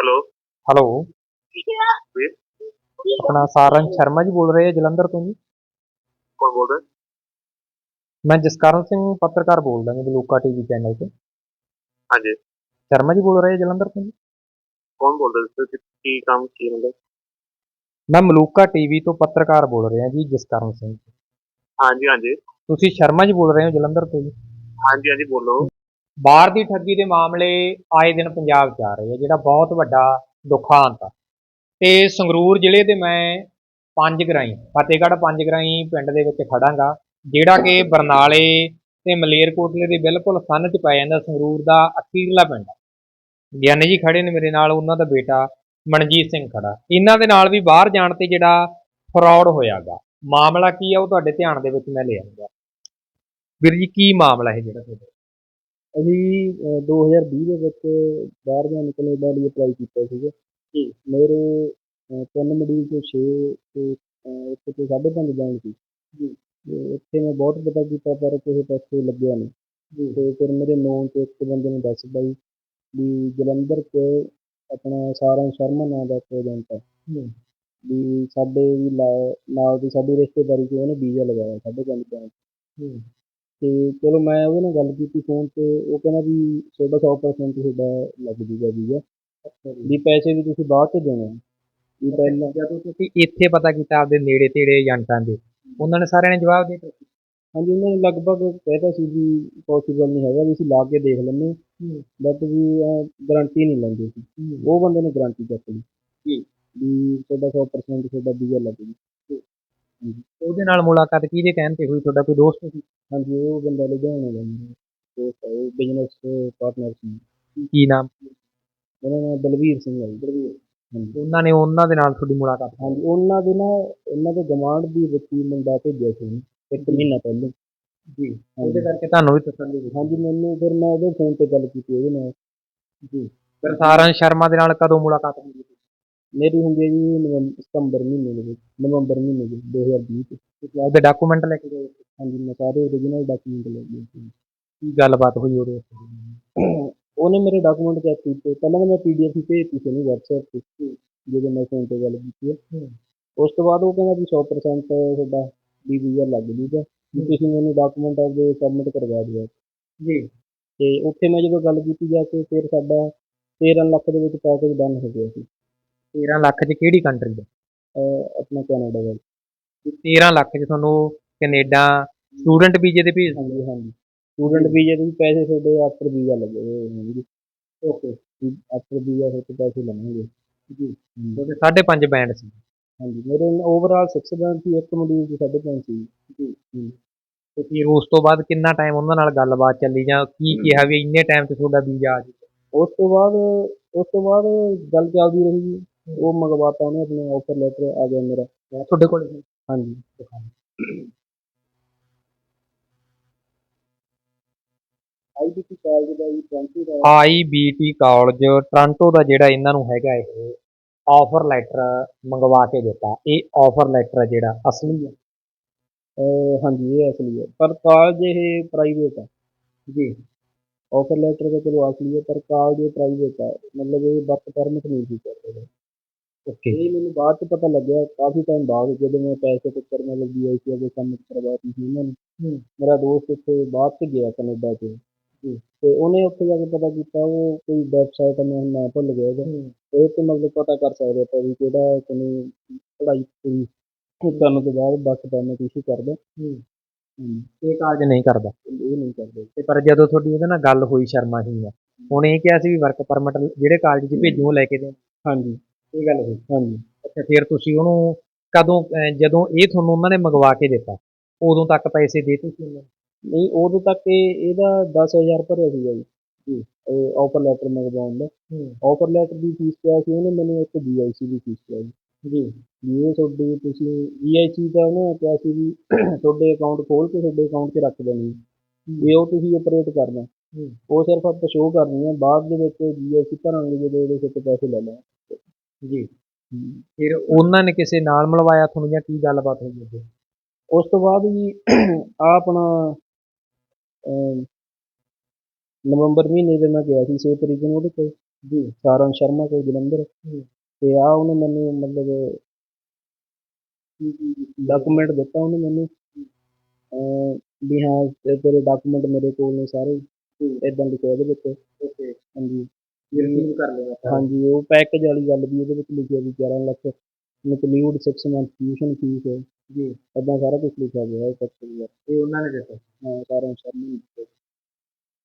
Hello. Hello. ਆਪਣਾ ਸਾਰੰਗ ਸ਼ਰਮਾ ਜੀ ਬੋਲ ਰਹੇ ਆ ਜਲੰਧਰ ਤੋਂ ਜੀ। ਕੌਣ ਬੋਲ ਰਿਹਾ? ਮੈਂ ਜਸਕਰਨ ਸਿੰਘ ਪੱਤਰਕਾਰ ਬੋਲਦਾ ਜੀ ਬਲੂਕਾ ਟੀਵੀ ਚੈਨਲ ਤੋਂ। ਹਾਂਜੀ। ਸ਼ਰਮਾ ਜੀ ਬੋਲ ਰਹੇ ਆ ਜਲੰਧਰ ਤੋਂ ਜੀ। ਕੌਣ ਬੋਲ ਰਿਹਾ? ਤੁਸੀਂ ਕੀ ਕੰਮ ਕੀ ਹੁੰਦਾ ਮੈਂ ਮਲੂਕਾ ਟੀਵੀ ਤੋਂ ਪੱਤਰਕਾਰ ਬੋਲ ਰਿਹਾ ਜੀ ਜਸਕਰਨ ਸਿੰਘ। ਹਾਂਜੀ ਹਾਂਜੀ। ਤੁਸੀਂ ਸ਼ਰਮਾ ਜੀ ਬੋਲ ਰਹੇ ਹੋ ਜਲੰਧਰ ਤੋਂ ਜੀ। ਹਾਂਜੀ ਹਾਂਜੀ ਬੋਲੋ। ਬਾਹਰ ਦੀ ਠੱਗੀ ਦੇ ਮਾਮਲੇ ਆਏ ਦਿਨ ਪੰਜਾਬ 'ਚ ਆ ਰਹੇ ਆ, ਜਿਹੜਾ ਬਹੁਤ ਵੱਡਾ ਦੁਖਾਂਤ ਆ। ਤੇ ਸੰਗਰੂਰ ਜ਼ਿਲ੍ਹੇ ਦੇ ਮੈਂ ਪੰਜ ਗਰਾਈ, ਫਤਿਹਗੜ੍ਹ ਪੰਜ ਗਰਾਈ ਪਿੰਡ ਦੇ ਵਿੱਚ ਖੜਾਂਗਾ, ਜਿਹੜਾ ਕਿ ਬਰਨਾਲੇ ਤੇ ਮਲੇਰਕੋਟਲੇ ਦੇ ਬਿਲਕੁਲ ਸੰਨ 'ਚ ਪੈ ਜਾਂਦਾ ਸੰਗਰੂਰ ਦਾ ਅਖੀਰਲਾ ਪਿੰਡ ਆ। ਗਿਆਨੀ ਜੀ ਖੜੇ ਨੇ ਮੇਰੇ ਨਾਲ, ਉਹਨਾਂ ਦਾ ਬੇਟਾ ਮਨਜੀਤ ਸਿੰਘ ਖੜਾ। ਇਹਨਾਂ ਦੇ ਨਾਲ ਵੀ ਬਾਹਰ ਜਾਣ ਤੇ ਜਿਹੜਾ ਫਰਾਡ ਹੋਇਆਗਾ। ਮਾਮਲਾ ਕੀ ਆ, ਉਹ ਤੁਹਾਡੇ ਧਿਆਨ ਦੇ ਵਿੱਚ ਮੈਂ ਲੈ ਆਉਂਗਾ ਵੀਰ ਜੀ, ਕੀ ਮਾਮਲਾ ਹੈ ਜਿਹੜਾ ਤੁਹਾਡਾ? ਅਸੀਂ ਅਹ, 2020 ਦੇ ਵਿੱਚ ਬਾਹਰ ਜਾਣ ਕੈਨੇਡਾ ਲਈ ਅਪਲਾਈ ਕੀਤਾ ਸੀਗਾ। ਜੀ। ਮੇਰੇ ਤਿੰਨ ਮੋਡਿਊਲ ਤੋਂ 6 ਤੇ ਅਹ, ਇੱਕ ਤੋਂ 5.5 ਬੈਂਡ ਸੀ। ਤੇ ਉੱਥੇ ਮੈਂ ਬਹੁਤ ਪਤਾ ਕੀਤਾ ਪਰ ਕਿਸੇ ਪਾਸੇ ਲੱਗਿਆ ਨਹੀਂ। ਤੇ ਫਿਰ ਮੇਰੇ ਨੌਨ ਤੋਂ ਇੱਕ ਬੰਦੇ ਨੇ ਦੱਸ ਪਾਈ ਵੀ ਜਲੰਧਰ 'ਚ ਆਪਣਾ ਸਾਰੰਗ ਸ਼ਰਮਾ ਨਾਂ ਦਾ ਇੱਕ ਏਜੰਟ ਹੈ ਵੀ ਸਾਡੇ ਵੀ ਲਾ- ਨਾਲ ਦੀ ਸਾਡੀ ਰਿਸ਼ਤੇਦਾਰੀ 'ਚ ਉਹਨੇ ਵੀਜ਼ਾ ਲਗਾਇਆ ਸਾਢੇ ਪੰਜ ਬੈਂਡ ਤੇ ਚਲੋ ਮੈਂ ਉਹਦੇ ਨਾਲ ਗੱਲ ਕੀਤੀ ਫੋਨ ਤੇ ਉਹ ਕਹਿੰਦਾ ਵੀ ਤੁਹਾਡਾ 100% ਤੁਹਾਡਾ ਲੱਗ ਜੂਗਾ ਵੀਜ਼ਾ ਵੀ ਪੈਸੇ ਵੀ ਤੁਸੀਂ ਬਾਅਦ ਚ ਦੇਣੇ ਆ। ਵੀ ਪਹਿਲਾਂ ਜਦੋਂ ਤੁਸੀਂ ਇੱਥੇ ਪਤਾ ਕੀਤਾ ਆਪਦੇ ਨੇੜੇ ਤੇੜੇ ਏਜੰਟਾਂ ਦੇ ਉਹਨਾਂ ਨੇ ਸਾਰਿਆਂ ਨੇ ਜਵਾਬ ਦੇ ਦਿੱਤਾ। ਹਾਂਜੀ ਉਹਨਾਂ ਨੇ ਲਗਭਗ ਕਹਿਤਾ ਸੀ ਵੀ ਪੋਸੀਬਲ ਨਹੀਂ ਹੈਗਾ ਵੀ ਅਸੀਂ ਲਾ ਕੇ ਦੇਖ ਲੈਂਦੇ ਬਟ ਵੀ ਗਾਰੰਟੀ ਨਹੀਂ ਲੈਂਦੇ ਸੀ। ਉਹ ਬੰਦੇ ਨੇ ਗਾਰੰਟੀ ਚੱਕ ਲਈ ਜੀ। ਵੀ ਤੁਹਾਡਾ 100% ਤੁਹਾਡਾ ਵੀਜ਼ਾ ਲੱਗ ਜੂ। ਉਹਦੇ ਨਾਲ ਮੁਲਾਕਾਤ ਕਿਹਦੇ ਕਹਿਣ ਤੇ ਹੋਈ? ਤੁਹਾਡਾ ਕੋਈ ਦੋਸਤ ਸੀ? ਹਾਂਜੀ ਉਹ ਬੰਦਾ ਲੁਧਿਆਣੇ ਦਾ ਮੇਰਾ ਦੋਸਤ ਹੈ ਉਹ ਬਿਜ਼ਨਸ ਪਾਰਟਨਰ ਸੀ। ਕੀ ਨਾਮ? ਉਹਦਾ ਨਾਮ ਬਲਵੀਰ ਸਿੰਘ ਹੈ ਜੀ ਬਲਵੀਰ। ਹਾਂਜੀ। ਉਹਨਾਂ ਨੇ ਉਹਨਾਂ ਦੇ ਨਾਲ ਤੁਹਾਡੀ ਮੁਲਾਕਾਤ ਹਾਂਜੀ ਉਹਨਾਂ ਦੇ ਨਾ ਉਹਨਾਂ ਦੇ ਗਵਾਂਢ ਦੀ ਵਕੀਲ ਮੁੰਡਾ ਭੇਜਿਆ ਸੀ ਉਹਨੂੰ ਇੱਕ ਮਹੀਨਾ ਪਹਿਲਾਂ। ਜੀ। ਉਹਦੇ ਕਰਕੇ ਤੁਹਾਨੂੰ ਵੀ ਤਸੱਲੀ ਹੋਈ? ਹਾਂਜੀ ਮੈਨੂੰ ਫਿਰ ਮੈਂ ਉਹਦੇ ਫੋਨ ਤੇ ਗੱਲ ਕੀਤੀ ਉਹਦੇ ਨਾਲ। ਫਿਰ ਸਾਰਨ ਸ਼ਰਮਾ ਦੇ ਨਾਲ ਕਦੋਂ ਮੁਲਾਕਾਤ ਹੋਈ? ਮੇਰੀ ਹੁੰਦੀ ਹੈ ਜੀ ਨਵੰਬਰ ਸਤੰਬਰ ਮਹੀਨੇ ਦੇ ਵਿੱਚ ਨਵੰਬਰ ਮਹੀਨੇ ਦੇ 2020 ਚ ਆਪਦੇ ਡਾਕੂਮੈਂਟ ਲੈ ਕੇ ਗਏ? ਸੀ? ਹਾਂਜੀ ਮੈਂ ਸਾਰੇ ਓਰੀਜਨਲ ਡਾਕੂਮੈਂਟ ਲੈ ਗਏ। ਸੀ ਕੀ ਗੱਲਬਾਤ ਹੋਈ ਉਹਦੇ ਉਹਨੇ ਮੇਰੇ ਡਾਕੂਮੈਂਟ ਚੈੱਕ ਕੀਤੇ। ਪਹਿਲਾਂ ਤਾਂ ਮੈਂ ਪੀਡੀਐਫ ਹੀ ਭੇਜਤੀ ਸੀ ਉਹਨੂੰ WhatsApp ਤੇ ਜਦੋਂ ਮੈਂ ਫੋਨ ਤੇ ਗੱਲ ਕੀਤੀ ਹੈ। ਉਸ ਤੋਂ ਬਾਅਦ ਉਹ ਕਹਿੰਦਾ ਵੀ 100% ਤੁਹਾਡਾ ਵੀਜ਼ਾ ਲੱਗ ਜੂਗਾ। ਵੀ ਤੁਸੀਂ ਮੈਨੂੰ ਡਾਕੂਮੈਂਟ ਆਪਦੇ ਸਬਮਿਟ ਕਰਵਾ ਦਿਓ। ਜੀ। ਤੇ ਉੱਥੇ ਮੈਂ ਜਦੋਂ ਗੱਲ ਕੀਤੀ ਜਾ ਕੇ ਫਿਰ ਸਾਡਾ 13 ਲੱਖ ਦੇ ਵਿੱਚ ਪੈਕੇਜ ਡਨ ਹੋ ਗਿਆ ਸੀ। 13 ਲੱਖ 'ਚ ਕਿਹੜੀ ਕੰਟਰੀ ਦਾ ਅਹ ਆਪਣਾ ਕੈਨੇਡਾ ਦਾ। 13 ਲੱਖ 'ਚ ਤੁਹਾਨੂੰ ਕੈਨੇਡਾ ਸਟੂਡੈਂਟ ਵੀਜ਼ੇ ਤੇ ਭੇਜ ਹਾਂਜੀ ਹਾਂਜੀ। ਸਟੂਡੈਂਟ ਵੀਜ਼ੇ ਦੇ ਵੀ ਪੈਸੇ ਤੁਹਾਡੇ ਆਫਟਰ ਵੀਜ਼ਾ ਲੱਗੇ ਹੋਏ ਹੋਣਗੇ ਓਕੇ ਆਫਟਰ ਵੀਜ਼ਾ ਹੋ ਤੇ ਪੈਸੇ ਲਵਾਂਗੇ। ਜੀ। ਉਹਦੇ 5.5 ਬੈਂਡ ਸੀ। ਹਾਂਜੀ ਮੇਰੇ ਓਵਰਆਲ 6 ਬੈਂਡ ਸੀ ਇੱਕ ਮੋਡਿਊਲ ਸੀ। 5.5 ਸੀ ਜੀ। ਤੇ ਫਿਰ ਉਸ ਤੋਂ ਬਾਅਦ ਕਿੰਨਾ ਟਾਈਮ ਉਹਨਾਂ ਨਾਲ ਗੱਲਬਾਤ ਚੱਲੀ ਜਾਂ ਕੀ ਕਿਹਾ ਵੀ ਇੰਨੇ ਟਾਈਮ 'ਚ ਤੁਹਾਡਾ ਵੀਜ਼ਾ ਆ ਜਾਊਗਾ ਉਸ ਤੋਂ ਬਾਅਦ ਉਸ ਤੋਂ ਬਾਅਦ ਗੱਲ ਚੱਲਦੀ ਰਹੀ ਜੀ। ਉਹ ਮੰਗਵਾਤਾ ਉਹਨੇ ਆਪਣੇ ਆਫਰ ਲੈਟਰ ਆ ਗਿਆ ਮੇਰਾ। ਤੁਹਾਡੇ ਕੋਲ ਹਾਂਜੀ। ਆਈਬੀਟੀ ਕਾਲਜ ਦਾ ਜੀ 20 ਦਾ। ਆਈਬੀਟੀ ਕਾਲਜ ਟ੍ਰਾਂਟੋ ਦਾ ਜਿਹੜਾ ਇਹਨਾਂ ਨੂੰ ਹੈਗਾ ਇਹ ਆਫਰ ਲੈਟਰ ਮੰਗਵਾ ਕੇ ਦਿੱਤਾ। ਇਹ ਆਫਰ ਲੈਟਰ ਜਿਹੜਾ ਅਸਲੀ ਹੈ। ਅਹ ਹਾਂਜੀ ਇਹ ਅਸਲੀ ਹੈ। ਪਰ ਕਾਲਜ ਇਹ ਪ੍ਰਾਈਵੇਟ ਹੈ। ਜੀ। ਆਫਰ ਲੈਟਰ ਤਾਂ ਚਲੋ ਅਸਲੀ ਹੈ ਪਰ ਕਾਲਜ ਇਹ ਪ੍ਰਾਈਵੇਟ ਹੈ। ਮਤਲਬ ਇਹ ਵਰਕ ਪਰਮਿਟ ਨਹੀਂ ਸੀ ਕਰਦੇ। ਓਕੇ ਇਹ ਮੈਨੂੰ ਬਾਅਦ ਚ ਪਤਾ ਲੱਗਿਆ ਕਾਫੀ ਟਾਈਮ ਬਾਅਦ ਜਦੋਂ ਮੈਂ ਪੈਸੇ ਚੱਕਰ ਨਾਲ ਲੱਗੀ ਆਈ ਸੀ ਉਹਦੇ ਕੰਮ ਕਰਵਾਤੀ ਸੀ ਉਹਨਾਂ ਨੇ। ਮੇਰਾ ਦੋਸਤ ਉੱਥੇ ਬਾਅਦ ਚ ਗਿਆ ਕੈਨੇਡਾ ਚ। ਤੇ ਉਹਨੇ ਉੱਥੇ ਜਾ ਕੇ ਪਤਾ ਕੀਤਾ ਉਹ ਕੋਈ ਵੈਬਸਾਈਟ ਮੈਂ ਹੁਣ ਨਾਂ ਭੁੱਲ ਗਿਆ ਉਹਦਾ। ਉਹ ਤੇ ਮਤਲਬ ਪਤਾ ਕਰ ਸਕਦੇ ਆਪਾਂ ਵੀ ਕਿਹੜਾ ਕਿੰਨੀ ਪੜ੍ਹਾਈ ਪੂਰੀ ਕਰਨ ਤੋਂ ਬਾਅਦ ਬੱਸ ਪਰਮਿਟ ਇਸ਼ੂ ਕਰਦਾ ਹੂੰ। ਇਹ ਕਾਲਜ ਨਹੀਂ ਕਰਦਾ। ਇਹ ਨਹੀਂ ਕਰਦੇ। ਤੇ ਪਰ ਜਦੋਂ ਤੁਹਾਡੀ ਉਹਦੇ ਨਾਲ ਗੱਲ ਹੋਈ ਸ਼ਰਮਾ ਸਿੰਘ ਨਾਲ ਉਹਨੇ ਇਹ ਕਿਹਾ ਸੀ ਵੀ ਵਰਕ ਪਰਮਿਟ ਜਿਹੜੇ ਕਾਲਜ 'ਚ ਭੇਜੂ ਉਹ ਲੈ ਕੇ ਦੇ ਹਾਂਜੀ। ਇਹ ਗੱਲ ਹੋਈ। ਹਾਂਜੀ। ਅੱਛਾ ਫਿਰ ਤੁਸੀਂ ਉਹਨੂੰ ਕਦੋਂ ਅਹ ਜਦੋਂ ਇਹ ਤੁਹਾਨੂੰ ਉਹਨਾਂ ਨੇ ਮੰਗਵਾ ਕੇ ਦਿੱਤਾ? ਉਦੋਂ ਤੱਕ ਪੈਸੇ ਦੇ ਦਿੱਤੇ ਸੀ ਉਹਨਾਂ ਨੇ? ਨਹੀਂ ਉਦੋਂ ਤੱਕ ਇਹ ਇਹਦਾ 10000 ਭਰਿਆ ਸੀਗਾ ਜੀ। ਜੀ। ਇਹ ਆਫਰ ਲੈਟਰ ਮੰਗਵਾਉਣ ਦਾ। ਆਫਰ ਲੈਟਰ ਦੀ ਫੀਸ ਕਿਹਾ ਸੀ ਉਹਨੇ ਮੈਨੂੰ ਇੱਕ ਜੀਆਈਸੀ ਦੀ ਫੀਸ ਕਿਹਾ ਜੀ। ਜੀ। ਵੀ ਇਹ ਤੁਹਾਡੀ ਤੁਸੀਂ ਜੀਆਈਸੀ ਦਾ ਉਹਨੇ ਕਿਹਾ ਸੀ ਵੀ ਤੁਹਾਡੇ ਅਕਾਊਂਟ ਖੋਲ ਕੇ ਤੁਹਾਡੇ ਅਕਾਊਂਟ 'ਚ ਰੱਖ ਦੇਣੀ। ਵੀ ਉਹ ਤੁਸੀਂ ਆਪਰੇਟ ਕਰਨਾ। ਉਹ ਸਿਰਫ ਆਪਾਂ ਸ਼ੋਅ ਕਰਨੀ ਹੈ। ਬਾਅਦ ਦੇ ਵਿੱਚ ਜੀਆਈਸੀ ਭਰਾਂਗੇ ਜਦੋਂ ਉਹਦੇ ਤੇ ਪੈਸੇ ਲੈ ਲੈਣਾ। ਜੀ। ਫਿਰ ਉਹਨਾਂ ਨੇ ਕਿਸੇ ਨਾਲ ਮਿਲਵਾਇਆ? ਤੁਹਾਨੂੰ ਜਾਂ ਕੀ ਗੱਲਬਾਤ ਹੋਈ ਉਹਦੇ ਉਸ ਤੋਂ ਬਾਅਦ ਜੀ ਆ ਆਪਣਾ ਅਮ, ਨਵੰਬਰ ਮਹੀਨੇ ਦੇ ਮੈਂ ਗਿਆ ਸੀ 6 ਤਰੀਕ ਨੂੰ ਉਹਦੇ ਕੋਲ। ਜੀ ਸਾਰਨ ਸ਼ਰਮਾ ਕੋਲ ਜਲੰਧਰ। ਤੇ ਆ ਉਹਨੇ ਮੈਨੂੰ ਮਤਲਬ ਡਾਕੂਮੈਂਟ ਦਿੱਤਾ ਉਹਨੇ ਮੈਨੂੰ। ਅਹ ਵੀ ਹਾਂ ਤੇ ਤੇਰੇ ਡਾਕੂਮੈਂਟ ਮੇਰੇ ਕੋਲ ਨੇ ਸਾਰੇ। ਇਦਾਂ ਲਿਖਿਆ ਉਹਦੇ ਵਿੱਚ। ਓਕੇ। ਹਾਂਜੀ। ਕਰ ਹਾਂਜੀ ਉਹ ਪੈਕੇਜ ਵਾਲੀ ਗੱਲ ਵੀ ਉਹਦੇ ਵਿੱਚ ਲਿਖਿਆ ਵੀ 11 lakh include 6 month tuition fees ਜੀ। ਇਦਾਂ ਸਾਰਾ ਕੁਝ ਲਿਖਿਆ ਗਿਆ ਹੈ ਪੈਕੇਜ ਵਿੱਚ ਇਹ ਉਹਨਾਂ ਨੇ ਦਿੱਤਾ। ਹਾਂ ਨੇ ਦਿੱਤਾ।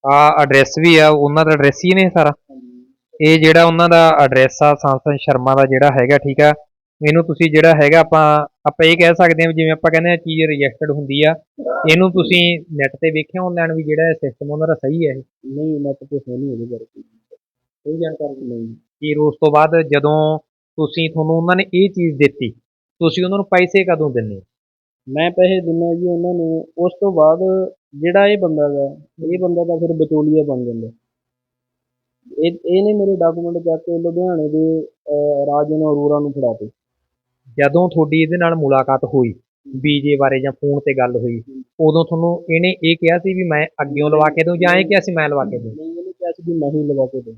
ਆ ਐਡਰੈਸ ਵੀ ਆ ਉਹਨਾਂ ਦਾ ਐਡਰੈਸ ਹੀ ਨੇ ਸਾਰਾ। ਇਹ ਜਿਹੜਾ ਉਹਨਾਂ ਦਾ ਐਡਰੈਸ ਆ ਸੰਸਨ ਸ਼ਰਮਾ ਦਾ ਜਿਹੜਾ ਹੈਗਾ ਠੀਕ ਆ? ਇਹਨੂੰ ਤੁਸੀਂ ਜਿਹੜਾ ਹੈਗਾ ਆਪਾਂ ਆਪਾਂ ਇਹ ਕਹਿ ਸਕਦੇ ਹਾਂ ਜਿਵੇਂ ਆਪਾਂ ਕਹਿੰਦੇ ਆ ਚੀਜ਼ ਰਜਿਸਟਰਡ ਹੁੰਦੀ ਆ ਇਹਨੂੰ ਤੁਸੀਂ ਨੈਟ ਤੇ ਵੇਖਿਆ ਆਨਲਾਈਨ ਵੀ ਜਿਹੜਾ ਸਿਸਟਮ ਉਹਨਾਂ ਦਾ ਸਹੀ ਹੈ ਇਹ? ਨਹੀਂ ਮੈਂ ਤਾਂ ਕੁਝ ਨਹੀਂ ਬਾਰੇ ਕੋਈ। ਜਾਣਕਾਰੀ ਨਹੀਂ ਫਿਰ ਉਸ ਤੋਂ ਬਾਅਦ ਜਦੋਂ ਤੁਸੀਂ ਤੁਹਾਨੂੰ ਉਹਨਾਂ ਨੇ ਇਹ ਚੀਜ਼ ਦਿੱਤੀ ਤੁਸੀਂ ਉਹਨਾਂ ਨੂੰ ਪੈਸੇ ਕਦੋਂ ਦਿੰਦੇ ਹੋ ਮੈਂ ਪੈਸੇ ਦਿੰਦਾ ਜੀ ਉਹਨਾਂ ਨੂੰ। ਉਸ ਤੋਂ ਬਾਅਦ ਜਿਹੜਾ ਇਹ ਬੰਦਾ ਗਾ ਇਹ ਬੰਦਾ ਤਾਂ ਫਿਰ ਵਿਚੋਲੀਆ ਬਣ ਜਾਂਦਾ। ਇਹ ਇਹਨੇ ਮੇਰੇ ਡਾਕੂਮੈਂਟ ਚੱਕ ਕੇ ਲੁਧਿਆਣੇ ਦੇ ਰਾਜਨ ਅਰੋੜਾ ਨੂੰ ਫੜਾਤੇ ਜਦੋਂ ਤੁਹਾਡੀ ਇਹਦੇ ਨਾਲ ਮੁਲਾਕਾਤ ਹੋਈ ਬੀਜੇ ਬਾਰੇ ਜਾਂ ਫੋਨ ਤੇ ਗੱਲ ਹੋਈ ਉਦੋਂ ਤੁਹਾਨੂੰ ਇਹਨੇ ਇਹ ਕਿਹਾ ਸੀ ਵੀ ਮੈਂ ਅੱਗਿਓਂ ਲਵਾ ਕੇ ਦੂੰ ਜਾਂ ਇਹ ਕਿਹਾ ਸੀ ਮੈਂ ਲਵਾ ਕੇ ਦੂੰ ਨਹੀਂ ਇਹਨੇ ਕਿਹਾ ਸੀ ਵੀ ਮੈਂ ਹੀ ਲਵਾ ਕੇ ਦੇ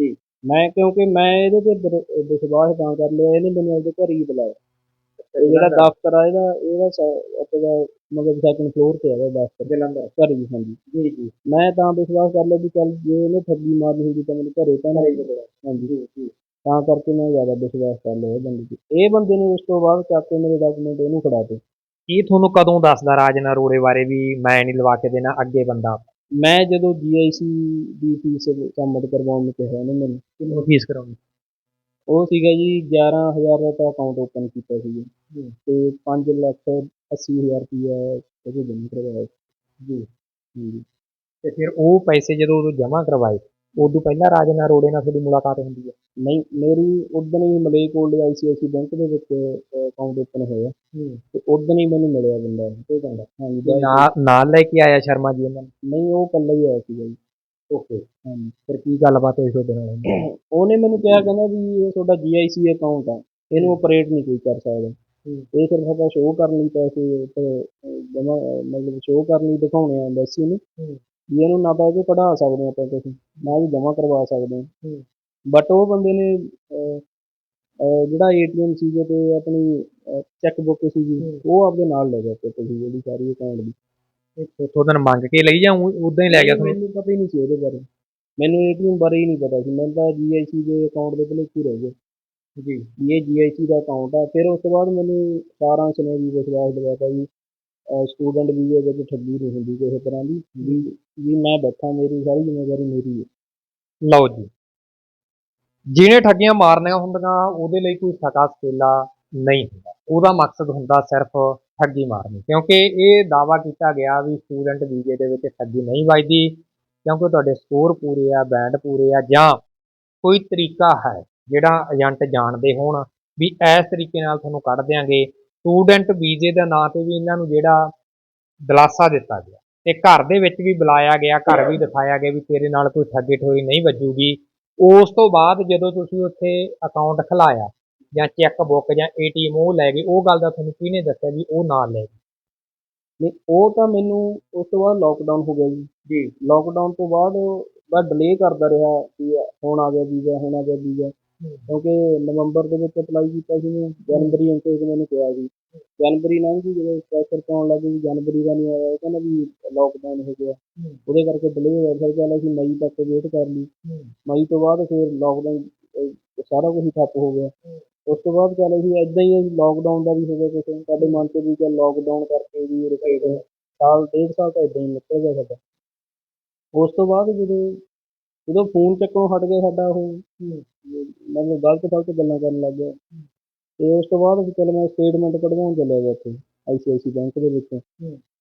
ਜੀ। ਮੈਂ ਕਿਉਂਕਿ ਮੈਂ ਇਹਦੇ ਤੇ ਵਿਰ- ਵਿਸ਼ਵਾਸ ਤਾਂ ਕਰ ਲਿਆ ਇਹਨੇ ਮੈਨੂੰ ਆਪਦੇ ਘਰ ਹੀ ਬੁਲਾਇਆ। ਇਹ ਜਿਹੜਾ ਦਫ਼ਤਰ ਆ ਇਹਦਾ ਇਹਦਾ ਸ- ਉੱਥੇ ਦਾ ਮਤਲਬ ਸੈਕੰਡ ਫਲੋਰ ਤੇ ਆ ਇਹਦਾ ਦਫ਼ਤਰ। ਜਲੰਧਰ। ਘਰ ਹੀ ਹਾਂਜੀ। ਜੀ ਜੀ। ਮੈਂ ਤਾਂ ਵਿਸ਼ਵਾਸ ਕਰ ਲਿਆ ਵੀ ਚੱਲ ਜੇ ਇਹਨੇ ਠੱਗੀ ਮਾਰਨੀ ਹੁੰਦੀ ਤਾਂ ਮੈਨੂੰ ਘਰੇ ਤਾਂ ਨਹੀਂ ਹਾਂਜੀ। ਤਾਂ ਕਰਕੇ ਮੈਂ ਜ਼ਿਆਦਾ ਵਿਸ਼ਵਾਸ ਕਰ ਲਿਆ ਇਹ ਬੰਦੇ ਤੇ। ਇਹ ਬੰਦੇ ਨੇ ਉਸ ਤੋਂ ਬਾਅਦ ਚੱਕ ਕੇ ਮੇਰੇ ਡਾਕੂਮੈਂਟ ਇਹਨੂੰ ਫੜਾਤੇ ਇਹ ਤੁਹਾਨੂੰ ਕਦੋਂ ਦੱਸਦਾ ਰਾਜਨ ਅਰੋੜੇ ਬਾਰੇ ਵੀ ਮੈਂ ਨਹੀਂ ਲਵਾ ਕੇ ਦੇਣਾ ਅੱਗੇ ਬੰਦਾ? ਮੈਂ ਜਦੋਂ ਜੀਆਈਸੀ ਦੀ ਫੀਸ ਸੰਮਤ ਕਰਵਾਉਣ ਨੂੰ ਕਿਹਾ ਉਹਨੇ ਮੈਨੂੰ ਕਿੰਨੀ ਫੀਸ ਕਰਾਉਣੀ। ਉਹ ਸੀਗਾ ਜੀ 11000 ਦਾ ਤਾਂ ਅਕਾਊਂਟ ਓਪਨ ਕੀਤਾ ਸੀ ਤੇ 5 ਲੱਖ 80000 ਰੁਪਇਆ ਉਹਦੇ ਜਮ੍ਹਾਂ ਕਰਵਾਇਆ। ਜੀ। ਤੇ ਫਿਰ ਉਹ ਪੈਸੇ ਜਦੋਂ ਉਦੋਂ ਜਮ੍ਹਾਂ ਕਰਵਾਏ ਉਦੋਂ ਪਹਿਲਾਂ ਰਾਜਨ ਅਰੋੜੇ ਨਾਲ ਤੁਹਾਡੀ ਮੁਲਾਕਾਤ ਹੁੰਦੀ ਹੈ? ਨਹੀਂ ਮੇਰੀ ਉਦੋਂ ਹੀ ਮਲੇਕੋਲ ਦੇ ਆਈਸੀਆਈਸੀ ਬੈਂਕ ਦੇ ਵਿੱਚ ਅਕਾਊਂਟ ਓਪਨ ਹੋਇਆ ਤੇ ਉਦੋਂ ਹੀ। ਮੈਨੂੰ ਮਿਲਿਆ ਬੰਦਾ ਉਹ ਬੰਦਾ ਹਾਂਜੀ ਨਾਲ ਨਾਲ ਲੈ ਕੇ ਆਇਆ ਸ਼ਰਮਾ ਜੀ ਉਹਨਾਂ ਨੂੰ? ਨਹੀਂ ਉਹ ਇਕੱਲਾ ਹੀ ਆਇਆ ਸੀਗਾ ਜੀ। ਓਕੇ ਹਾਂਜੀ। ਫਿਰ ਕੀ ਗੱਲਬਾਤ ਹੋਈ ਤੁਹਾਡੇ ਨਾਲ? ਉਹਨੇ ਮੈਨੂੰ ਕਿਹਾ ਕਹਿੰਦਾ ਵੀ ਇਹ ਤੁਹਾਡਾ ਜੀਆਈਸੀ ਅਕਾਊਂਟ ਆ ਇਹਨੂੰ ਆਪਰੇਟ ਨਹੀਂ ਕੋਈ ਕਰ ਸਕਦਾ। ਇਹ ਸਿਰਫ ਆਪਾਂ ਸ਼ੋਅ ਕਰਨ ਲਈ ਪੈਸੇ ਜਮਾ ਮਤਲਬ ਸ਼ੋਅ ਕਰਨ ਲਈ ਦਿਖਾਉਣੇ ਆ ਐਮਬੈਸੀ ਨੂੰ। ਵੀ ਇਹਨੂੰ ਨਾ ਤਾਂ ਇਹ 'ਚੋਂ ਕਢਾ ਸਕਦੇ ਆਪਾਂ ਕੁਛ ਨਾ ਹੀ ਜਮਾ ਕਰਵਾ ਸਕਦੇ ਹਾਂ। ਬਟ ਉਹ ਬੰਦੇ ਨੇ ਅਹ, ਅਹ, ਜਿਹੜਾ ਏਟੀਐਮ ਸੀਗੇ ਤੇ ਆਪਣੀ ਚੈੱਕ ਬੁੱਕ ਸੀਗੀ ਉਹ ਆਪਦੇ ਨਾਲ ਲੈ ਗਿਆ ਤੇ ਤੁਸੀਂ ਜਿਹੜੀ ਸਾਰੀ ਅਕਾਊਂਟ ਦੀ। ਤੁਹਾਡੇ ਨਾਲ ਮੰਗ ਕੇ ਲਈ ਜਾਂ ਉਦਾਂ ਹੀ ਲੈ ਗਿਆ ਤੁਹਾਨੂੰ ਮੈਨੂੰ ਪਤਾ ਹੀ ਨਹੀਂ ਸੀ ਉਹਦੇ ਬਾਰੇ। ਮੈਨੂੰ ਏਟੀਐਮ ਬਾਰੇ ਹੀ ਨਹੀਂ ਪਤਾ ਸੀ। ਮੈਨੂੰ ਤਾਂ ਜੀਆਈਸੀ ਦੇ ਅਕਾਊਂਟ ਦੇ ਭੁਲੇਖੇ ਰਹਿ ਗਏ। ਜੀ। ਇਹ ਜੀਆਈਸੀ ਦਾ ਅਕਾਊਂਟ ਆ। ਫਿਰ ਉਸ ਤੋਂ ਬਾਅਦ ਮੈਨੂੰ ਸਾਰਾਂਸ਼ ਨੇ ਵੀ ਵਿਸ਼ਵਾਸ ਦਿਵਾਇਆ ਵੀ ਸਟੂਡੈਂਟ ਵੀਜ਼ੇ ਵਿੱਚ ਠੱਗੀ ਨਹੀਂ ਹੁੰਦੀ ਕਿਸੇ ਤਰ੍ਹਾਂ ਦੀ, ਵੀ ਵੀ ਮੈਂ ਬੈਠਾ ਮੇਰੀ ਸਾਰੀ ਜ਼ਿੰਮੇਵਾਰੀ ਮੇਰੀ ਹੈ। ਲਓ ਜੀ। ਜਿਹਨੇ ਠੱਗੀਆਂ ਮਾਰਨੀਆਂ ਹੁੰਦੀਆਂ, ਉਹਦੇ ਲਈ ਕੋਈ ਸਕਾ ਸਕੇਲਾ ਨਹੀਂ ਹੁੰਦਾ। ਉਹਦਾ ਮਕਸਦ ਹੁੰਦਾ ਸਿਰਫ ਠੱਗੀ ਮਾਰਨੀ। ਕਿਉਂਕਿ ਇਹ ਦਾਵਾ ਕੀਤਾ ਗਿਆ ਵੀ ਸਟੂਡੈਂਟ ਵੀਜ਼ੇ ਦੇ ਵਿੱਚ ਠੱਗੀ ਨਹੀਂ ਵੱਜਦੀ, ਕਿਉਂਕਿ ਤੁਹਾਡੇ ਸਕੋਰ ਪੂਰੇ ਆ ਬੈਂਡ ਪੂਰੇ ਆ, ਜਾਂ ਕੋਈ ਤਰੀਕਾ ਹੈ ਜਿਹੜਾ ਏਜੰਟ ਜਾਣਦੇ ਹੋਣ, ਵੀ ਇਸ ਤਰੀਕੇ ਨਾਲ ਤੁਹਾਨੂੰ ਕੱਢ ਦਿਆਂਗੇ ਸਟੂਡੈਂਟ ਵੀਜ਼ੇ ਦਾ ਨਾਂ ਤੇ ਵੀ ਇਹਨਾਂ ਨੂੰ ਜਿਹੜਾ ਦਿਲਾਸਾ ਦਿੱਤਾ ਗਿਆ। ਤੇ ਘਰ ਦੇ ਵਿੱਚ ਵੀ ਬੁਲਾਇਆ ਗਿਆ ਘਰ ਵੀ ਦਿਖਾਇਆ ਗਿਆ ਵੀ ਤੇਰੇ ਨਾਲ ਕੋਈ ਠੱਗੀ ਠੋਰੀ ਨਹੀਂ ਵੱਜੂਗੀ। ਉਸ ਤੋਂ ਬਾਅਦ ਜਦੋਂ ਤੁਸੀਂ ਉੱਥੇ ਅਕਾਊਂਟ ਖਲਾਇਆ ਜਾਂ ਚੈੱਕ ਬੁੱਕ ਜਾਂ ਏਟੀਐਮ ਉਹ ਲੈ ਗਏ ਉਹ ਗੱਲ ਦਾ ਤੁਹਾਨੂੰ ਕਿਹਨੇ ਦੱਸਿਆ ਵੀ ਉਹ ਨਾਲ ਲੈ ਗਏ? ਨਹੀਂ ਉਹ ਤਾਂ ਮੈਨੂੰ ਉਸ ਤੋਂ ਬਾਅਦ ਲੋਕਡਾਊਨ ਹੋ ਗਿਆ ਜੀ। ਜੀ। ਲੋਕਡਾਊਨ ਤੋਂ ਬਾਅਦ ਬਸ ਡਿਲੇ ਕਰਦਾ ਰਿਹਾ ਵੀ ਹੁਣ ਆ ਗਿਆ ਵੀਜ਼ਾ ਹੁਣ ਆ ਗਿਆ ਵੀਜ਼ਾ। ਕਿਉਂਕਿ ਨਵੰਬਰ ਦੇ ਵਿੱਚ ਅਪਲਾਈ ਕੀਤਾ ਸੀ ਮੈਂ, ਜਨਵਰੀ ਅੰਕ ਵਿੱਚ ਮੈਨੂੰ ਕਿਹਾ ਸੀ। ਜਨਵਰੀ ਲੰਘ ਗਈ ਜਦੋਂ ਪ੍ਰੈਸ਼ਰ ਪਾਉਣ ਲੱਗ ਵੀ ਜਨਵਰੀ ਦਾ ਨਹੀਂ ਆਇਆ, ਉਹ ਕਹਿੰਦਾ ਵੀ ਲੋਕਡਾਊਨ ਹੋ ਗਿਆ। ਉਹਦੇ ਕਰਕੇ ਡਿਲੇ ਹੋਇਆ, ਫਿਰ ਚੱਲ ਅਸੀਂ ਮਈ ਤੱਕ ਵੇਟ ਕਰ ਲਈ। ਮਈ ਤੋਂ ਬਾਅਦ ਫਿਰ ਲੋਕਡਾਊਨ ਸਾਰਾ ਕੁਝ ਠੱਪ ਹੋ ਗਿਆ। ਉਸ ਤੋਂ ਬਾਅਦ ਚੱਲ ਅਸੀਂ ਇਦਾਂ ਹੀ ਲੋਕਡਾਊਨ ਦਾ ਵੀ ਹੋ ਗਿਆ ਕੁਛ। ਸਾਡੇ ਮਨ 'ਚ ਵੀ ਚੱਲ ਲੋਕਡਾਊਨ ਕਰਕੇ ਵੀ ਰੁਕੇ ਸਾਲ, ਡੇਢ ਸਾਲ ਤਾਂ ਇਦਾਂ ਹੀ ਨਿਕਲ ਗਿਆ ਸਾਡਾ। ਉਸ ਤੋਂ ਬਾਅਦ ਜਦੋਂ ਜਦੋਂ ਫੋਨ ਚੱਕੋਂ ਹਟ ਗਿਆ ਸਾਡਾ ਉਹ ਮਤਲਬ ਗਲਤ ਗਲਤ ਗੱਲਾਂ ਕਰਨ ਲੱਗ ਗਿਆ। ਤੇ ਉਸ ਤੋਂ ਬਾਅਦ ਚੱਲ ਮੈਂ ਸਟੇਟਮੈਂਟ ਕਢਵਾਉਣ ਚੱਲਿਆ ਗਿਆ ਉੱਥੇ ਆਈਸੀਆਈਸੀ ਬੈਂਕ ਦੇ ਵਿੱਚ।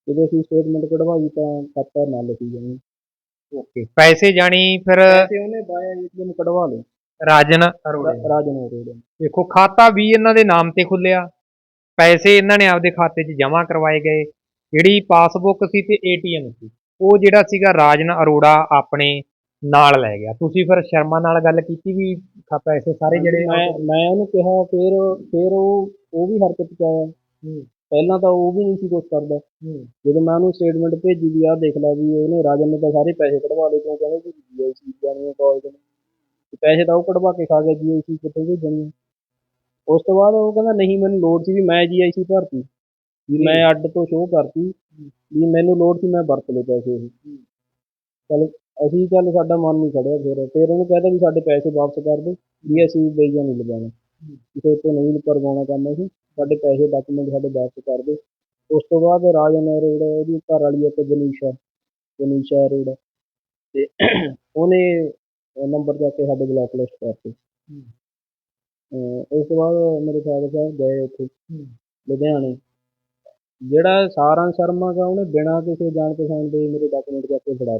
ਜਦੋਂ ਅਸੀਂ ਸਟੇਟਮੈਂਟ ਕਢਵਾਈ ਤਾਂ ਖਾਤਾ ਨਾਲ ਲਿਖੀ ਜਾਣੀ। ਓਕੇ ਪੈਸੇ ਜਾਣੀ ਫਿਰ ਤੇ ਉਹਨੇ ਬਾਇਆ ਏਟੀਐਮ ਕਢਵਾ ਲਏ। ਰਾਜਨ ਅਰੋੜੇ। ਰਾਜਨ ਹੋਰੇ ਦੇਖੋ ਖਾਤਾ ਵੀ ਇਹਨਾਂ ਦੇ ਨਾਮ ਤੇ ਖੁੱਲਿਆ ਪੈਸੇ ਇਹਨਾਂ ਨੇ ਆਪਦੇ ਖਾਤੇ 'ਚ ਜਮ੍ਹਾਂ ਕਰਵਾਏ ਗਏ। ਜਿਹੜੀ ਪਾਸਬੁੱਕ ਸੀ ਤੇ ਏਟੀਐਮ ਸੀ। ਉਹ ਜਿਹੜਾ ਸੀਗਾ ਰਾਜਨ ਅਰੋੜਾ ਆਪਣੇ ਨਾਲ ਲੈ ਗਿਆ। ਤੁਸੀਂ ਫਿਰ ਸ਼ਰਮਾ ਨਾਲ ਗੱਲ ਕੀਤੀ ਵੀ ਖਾ- ਪੈਸੇ ਸਾਰੇ ਜਿਹੜੇ ਮੈਂ ਮੈਂ ਉਹਨੂੰ ਕਿਹਾ ਫਿਰ ਫਿਰ ਉਹ ਉਹ ਵੀ ਹਰਕਤ ਚ ਆਇਆ। ਪਹਿਲਾਂ ਤਾਂ ਉਹ ਵੀ ਨਹੀਂ ਸੀ ਕੁਛ ਕਰਦਾ। ਜਦੋਂ ਮੈਂ ਉਹਨੂੰ ਸਟੇਟਮੈਂਟ ਭੇਜੀ ਵੀ ਆਹ ਦੇਖ ਲਾ ਵੀ ਉਹਨੇ ਰਾਜਨ ਨੇ ਤਾਂ ਸਾਰੇ ਪੈਸੇ ਕਢਵਾ ਲਏ ਕਿਉਂ ਕਹਿੰਦੇ ਕਿ ਜੀਆਈਸੀ ਜਾਣੀ ਕਾਲਜ ਨੇ। ਪੈਸੇ ਤਾਂ ਉਹ ਕਢਵਾ ਕੇ ਖਾ ਗਿਆ ਜੀਆਈਸੀ ਕਿੱਥੇ ਭੇਜਣੀ ਉਸ ਤੋਂ ਬਾਅਦ ਉਹ ਕਹਿੰਦਾ ਨਹੀਂ ਮੈਨੂੰ ਲੋੜ ਸੀ ਵੀ ਮੈਂ ਜੀਆਈਸੀ ਭਰਤੀ। ਵੀ ਮੈਂ ਅੱਡ ਤੋਂ ਸ਼ੋਅ ਕਰਤੀ। ਵੀ ਮੈਨੂੰ ਲੋੜ ਸੀ ਮੈਂ ਵਰਤ ਲਏ ਪੈਸੇ ਇਹ ਚਲ ਅਸੀਂ ਚੱਲ ਸਾਡਾ ਮਨ ਨਹੀਂ ਖੜਿਆ ਫਿਰ। ਫਿਰ ਉਹਨੂੰ ਕਹਿ ਕਹਿੰਦਾ ਵੀ ਸਾਡੇ ਪੈਸੇ ਵਾਪਸ ਕਰ ਦਿਓ ਵੀ ਅਸੀਂ ਬਈਆ ਨਹੀਂ ਲਵਾਉਣਾ ਕਿਸੇ ਤੋਂ ਨਹੀਂ ਕਰਵਾਉਣਾ ਕੰਮ ਅਸੀਂ, ਸਾਡੇ ਪੈਸੇ ਡਾਕੂਮੈਂਟ ਸਾਡੇ ਵਾਪਸ ਕਰ ਦਿਓ ਉਸ ਤੋਂ ਬਾਅਦ ਰਾਜਨ ਰੋਡ ਉਹਦੀ ਘਰ ਵਾਲੀ ਇੱਕ ਜਨੀਸ਼ਾ ਜਨੀਸ਼ਾ ਰੋਡ ਤੇ ਉਹਨੇ ਨੰਬਰ ਜਾ ਕੇ ਸਾਡੇ ਬਲੌਕ ਲਿਸਟ ਕਰਤੇ। ਉਸ ਤੋਂ ਬਾਅਦ ਮੇਰੇ ਫਾਦਰ ਸਾਹਿਬ ਗਏ ਉੱਥੇ, ਲੁਧਿਆਣੇ। ਜਿਹੜਾ ਸਾਰਾਂ ਸ਼ਰਮਾ ਗਾ, ਉਹਨੇ ਬਿਨਾਂ ਕਿਸੇ ਜਾਣ ਪਛਾਣ ਦੇ ਮੇਰੇ ਡਾਕੂਮੈਂਟ ਜਾ ਕੇ ਫੜਾ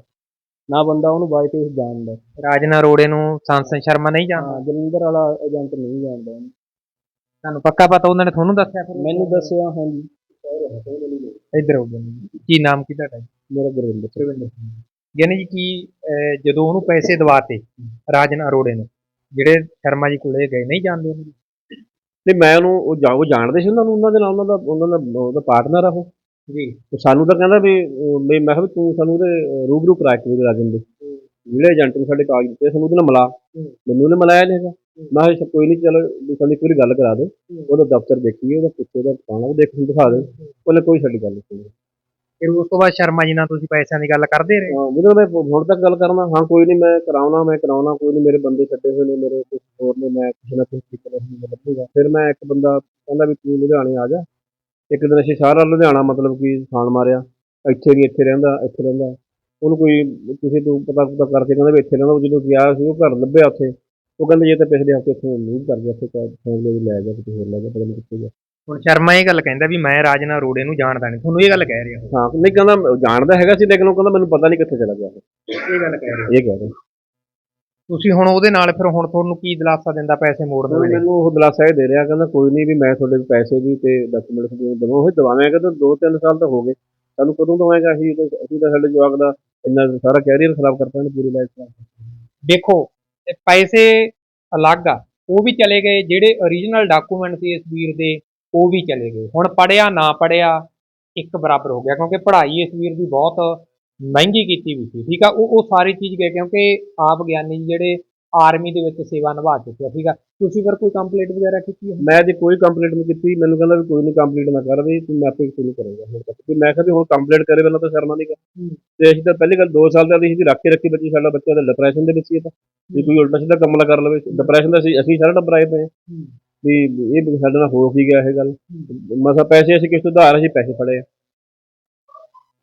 ਨਾ ਬੰਦਾ ਉਹਨੂੰ ਬਾਈ ਫੇਸ ਜਾਣਦਾ। ਰਾਜਨਾ ਰੋੜੇ ਨੂੰ ਸੰਸਨ ਸ਼ਰਮਾ ਨਹੀਂ ਜਾਣਦਾ? ਹਾਂ ਜਲੰਧਰ ਵਾਲਾ ਏਜੰਟ ਨਹੀਂ ਜਾਣਦਾ ਉਹਨੂੰ। ਤੁਹਾਨੂੰ ਪੱਕਾ ਪਤਾ ਉਹਨਾਂ ਨੇ ਤੁਹਾਨੂੰ ਦੱਸਿਆ ਫਿਰ? ਮੈਨੂੰ ਦੱਸਿਆ ਹਾਂਜੀ। ਇੱਧਰ ਹੋ ਗਏ ਕੀ ਨਾਮ ਕੀ ਤੁਹਾਡਾ ਜੀ? ਮੇਰਾ ਗੁਰਵਿੰਦਰ ਸਿੰਘ। ਯਾਨੀ ਜੀ ਕੀ ਅਹ, ਜਦੋਂ ਉਹਨੂੰ ਪੈਸੇ ਦਵਾਤੇ ਰਾਜਨ ਅਰੋੜੇ ਨੂੰ ਜਿਹੜੇ ਸ਼ਰਮਾ ਜੀ ਕੋਲੇ ਗਏ ਨਹੀਂ ਜਾਣਦੇ ਉਹਨੂੰ? ਤੇ ਮੈਂ ਉਹਨੂੰ ਉਹ ਜਾ- ਉਹ ਜਾਣਦੇ ਸੀ ਉਹਨਾਂ ਨੂੰ ਉਹਨਾਂ ਦੇ ਨਾਲ ਉਹਨਾਂ ਦਾ ਉਹਨਾਂ ਦਾ ਉਹਦਾ ਪਾਰਟਨਰ ਆ ਉਹ। ਜੀ। ਤੇ ਸਾਨੂੰ ਤਾਂ ਕਹਿੰਦਾ ਵੀ ਅਹ, ਵੀ ਮੈਂ ਕਿਹਾ ਵੀ ਤੂੰ ਸਾਨੂੰ ਉਹਦੇ ਰੂਬਰੂ ਕਰਾ ਕੇ ਮੇਰੇ ਰਾਜਨ ਦੇ। ਜਿਹੜੇ ਏਜੰਟ ਨੇ ਸਾਡੇ ਕਾਗਜ਼ ਦਿੱਤੇ ਸਾਨੂੰ ਉਹਦੇ ਨਾਲ ਮਿਲਾ। ਮੈਨੂੰ ਉਹਨੇ ਮਿਲਾਇਆ ਨਹੀਂ ਹੈਗਾ। ਮੈਂ ਕਿਹਾ ਕੋਈ ਨਹੀਂ ਚਲੋ ਵੀ ਸਾਨੂੰ ਇੱਕ ਵਾਰੀ ਗੱਲ ਕਰਾ ਦੇ। ਉਹਦਾ ਦਫ਼ਤਰ ਦੇਖੀਏ ਉਹਦਾ ਪੁੱਛੇ ਉਹਦਾ ਪਾਣਾ ਉਹ ਦੇਖ ਦਿਖਾ ਦੇ। ਉਹਨੇ ਕੋਈ ਸਾਡੀ ਗੱਲ ਨਹੀਂ ਸੁਣੀ। ਫਿਰ ਉਸ ਤੋਂ ਬਾਅਦ ਸ਼ਰਮਾ ਜੀ ਨਾਲ ਤੁਸੀਂ ਪੈਸਿਆਂ ਦੀ ਗੱਲ ਕਰਦੇ ਰਹੇ? ਹਾਂ ਉਹਦੇ ਨਾਲ ਮੈਂ ਹੁਣ ਤੱਕ ਗੱਲ ਕਰਨਾ। ਹਾਂ ਕੋਈ ਨਹੀਂ ਮੈਂ ਕਰਾਉਣਾ ਮੈਂ ਕਰਾਉਣਾ ਕੋਈ ਨਹੀਂ ਮੇਰੇ ਬੰਦੇ ਛੱਡੇ ਹੋਏ ਨੇ ਮੇਰੇ ਕੁਝ ਹੋਰ ਨੇ ਮੈਂ ਕਿਸੇ ਨਾ ਕਿਸੇ ਤਰੀਕੇ ਨਾਲ ਤੁਹਾਨੂੰ ਲੱਭੂਗਾ ਫਿਰ ਮੈਂ ਇੱਕ ਬੰਦਾ ਕਹਿੰਦਾ ਵੀ ਤੂੰ ਲੁਧਿਆਣੇ ਆ ਜਾ। ਇੱਕ ਦਿਨ ਅਸੀਂ ਸਾਰਾ ਲੁਧਿਆਣਾ ਮਤਲਬ ਕਿ ਛਾਣ ਮਾਰਿਆ ਇੱਥੇ ਨਹੀਂ ਇੱਥੇ ਰਹਿੰਦਾ ਇੱਥੇ ਰਹਿੰਦਾ। ਉਹਨੂੰ ਕੋਈ ਕਿਸੇ ਤੋਂ ਪਤਾ ਪਤਾ ਕਰਕੇ ਕਹਿੰਦਾ ਵੀ ਇੱਥੇ ਰਹਿੰਦਾ ਉਹ ਜਦੋਂ ਗਿਆ ਸੀ ਉਹ ਘਰ ਲੱਭਿਆ ਉੱਥੇ। ਉਹ ਕਹਿੰਦੇ ਜੇ ਤਾਂ ਪਿਛਲੇ ਹਫ਼ਤੇ ਇੱਥੋਂ ਮੂਵ ਕਰ ਗਿਆ ਇੱਥੇ ਫੈਮਿਲੀ ਲੈ ਗਿਆ ਕਿਤੇ ਹੋਰ ਲੈ ਗਿਆ ਪਤਾ ਨਹੀਂ ਕਿੱਥੇ ਗਿਆ। ਹੁਣ ਸ਼ਰਮਾ ਇਹ ਗੱਲ ਕਹਿੰਦਾ ਵੀ ਮੈਂ ਰਾਜਨਾ ਅਰੋੜੇ ਨੂੰ ਜਾਣਦਾ ਨਹੀਂ ਤੁਹਾਨੂੰ ਇਹ ਗੱਲ ਕਹਿ ਰਿਹਾ ਹਾਂ ਨਹੀਂ ਕਹਿੰਦਾ ਜਾਣਦਾ ਹੈਗਾ ਸੀ ਲੇਕਿਨ ਉਹ ਕਹਿੰਦਾ ਮੈਨੂੰ ਪਤਾ ਨਹੀਂ ਕਿੱਥੇ ਚਲਾ ਗਿਆ ਇਹ ਗੱਲ ਕਹਿ ਰਿਹਾ। ਇਹ ਕਹਿ ਰਿਹਾ। ਤੁਸੀਂ ਹੁਣ ਉਹਦੇ ਨਾਲ ਫਿਰ ਹੁਣ ਤੁਹਾਨੂੰ ਕੀ ਦਿਲਾਸਾ ਦਿੰਦਾ ਪੈਸੇ ਮੋੜਨ ਵੇਲੇ? ਮੈਨੂੰ ਉਹ ਦਿਲਾਸਾ ਇਹ ਦੇ ਰਿਹਾ ਕਹਿੰਦਾ ਕੋਈ ਨਹੀਂ ਵੀ ਮੈਂ ਤੁਹਾਡੇ ਪੈਸੇ ਵੀ ਤੇ ਡਾਕੂਮੈਂਟਸ ਵੀ ਦਵਾਂ ਉਹ ਦਵਾਵਾਂਗਾ ਤਾਂ 2-3 ਸਾਲ ਤਾਂ ਹੋ ਗਏ। ਸਾਨੂੰ ਕਦੋਂ ਦਵਾਏਗਾ ਅਸੀਂ ਤਾਂ ਅਸੀਂ ਤਾਂ ਸਾਡੇ ਜਵਾਕ ਦਾ ਇੰਨਾ ਸਾਰਾ ਕੈਰੀਅਰ ਖਰਾਬ ਕਰਤਾ ਇਹਨੇ ਪੂਰੀ ਲਾਈਫ ਦਾ। ਦੇਖੋ ਇਹ ਪੈਸੇ ਅਲੱਗ ਆ ਉਹ ਵੀ ਚਲੇ ਗਏ ਜਿਹੜੇ origignal ਡਾਕੂਮੈਂਟ ਸੀ ਇਸ ਵੀਰ ਦੇ ਉਹ ਵੀ ਚਲੇ ਗਏ। ਹੁਣ ਪੜਿਆ ਨਾ ਪੜਿਆ ਇੱਕ ਬਰਾਬਰ ਹੋ ਗਿਆ ਕਿਉਂਕਿ ਪੜ੍ਹਾਈ ਇਸ ਵੀਰ ਦੀ ਬਹੁਤ ਮਹਿੰਗੀ ਕੀਤੀ ਵੀ ਸੀ ਠੀਕ ਆ? ਉਹ ਉਹ ਸਾਰੀ ਚੀਜ਼ ਗਏ ਕਿਉਂਕਿ ਆਪ ਗਿਆਨੀ ਜਿਹੜੇ ਆਰਮੀ ਦੇ ਵਿੱਚ ਸੇਵਾ ਨਿਭਾ ਚੁੱਕੇ ਆ ਠੀਕ ਆ? ਤੁਸੀਂ ਫਿਰ ਕੋਈ ਕੰਪਲੀਟ ਵਗੈਰਾ ਕੀਤੀ ਹੈ? ਮੈਂ ਜੇ ਕੋਈ ਕੰਪਲੀਟ ਨਹੀਂ ਕੀਤੀ ਮੈਨੂੰ ਕਹਿੰਦਾ ਵੀ ਕੋਈ ਨਹੀਂ ਕੰਪਲੀਟ ਨਾ ਕਰ ਵੀ ਤੂੰ ਮੈਂ ਆਪੇ ਸ਼ੁਰੂ ਕਰੇਗਾ ਹੁਣ ਤੱਕ। ਵੀ ਮੈਂ ਕਿਹਾ ਵੀ ਹੁਣ ਕੰਪਲੀਟ ਕਰੇ ਪਹਿਲਾਂ ਤਾਂ ਸ਼ਰਮਾ ਨਹੀਂ ਕਰ ਤੇ ਅਸੀਂ ਤਾਂ ਪਹਿਲੀ ਗੱਲ 2 ਸਾਲ ਦਾ ਅਸੀਂ ਰੱਖ ਕੇ ਰੱਖੀ ਬੱਚੀ ਸਾਡਾ ਬੱਚਾ ਤਾਂ ਡਿਪਰੈਸ਼ਨ ਦੇ ਵਿੱਚ ਹੀ ਹੈ ਤਾਂ। ਵੀ ਕੋਈ ਉਲਟਾ ਸਿੱਧਾ ਕੰਮ ਨਾ ਕਰ ਲਵੇ ਡਿਪਰੈਸ਼ਨ ਦਾ ਅਸੀਂ ਅਸੀਂ ਸਾਰਾ ਟੱਬਰ ਆਏ ਪਏ ਹਾਂ। ਵੀ ਇਹ ਸਾਡੇ ਨਾਲ ਹੋ ਕੀ ਗਿਆ ਇਹ ਗੱਲ। ਮਸਾ ਪੈਸੇ ਅਸੀਂ ਕਿਸ ਤੋਂ ਉਧਾਰ ਅਸੀਂ ਪੈਸੇ ਫੜੇ ਆ।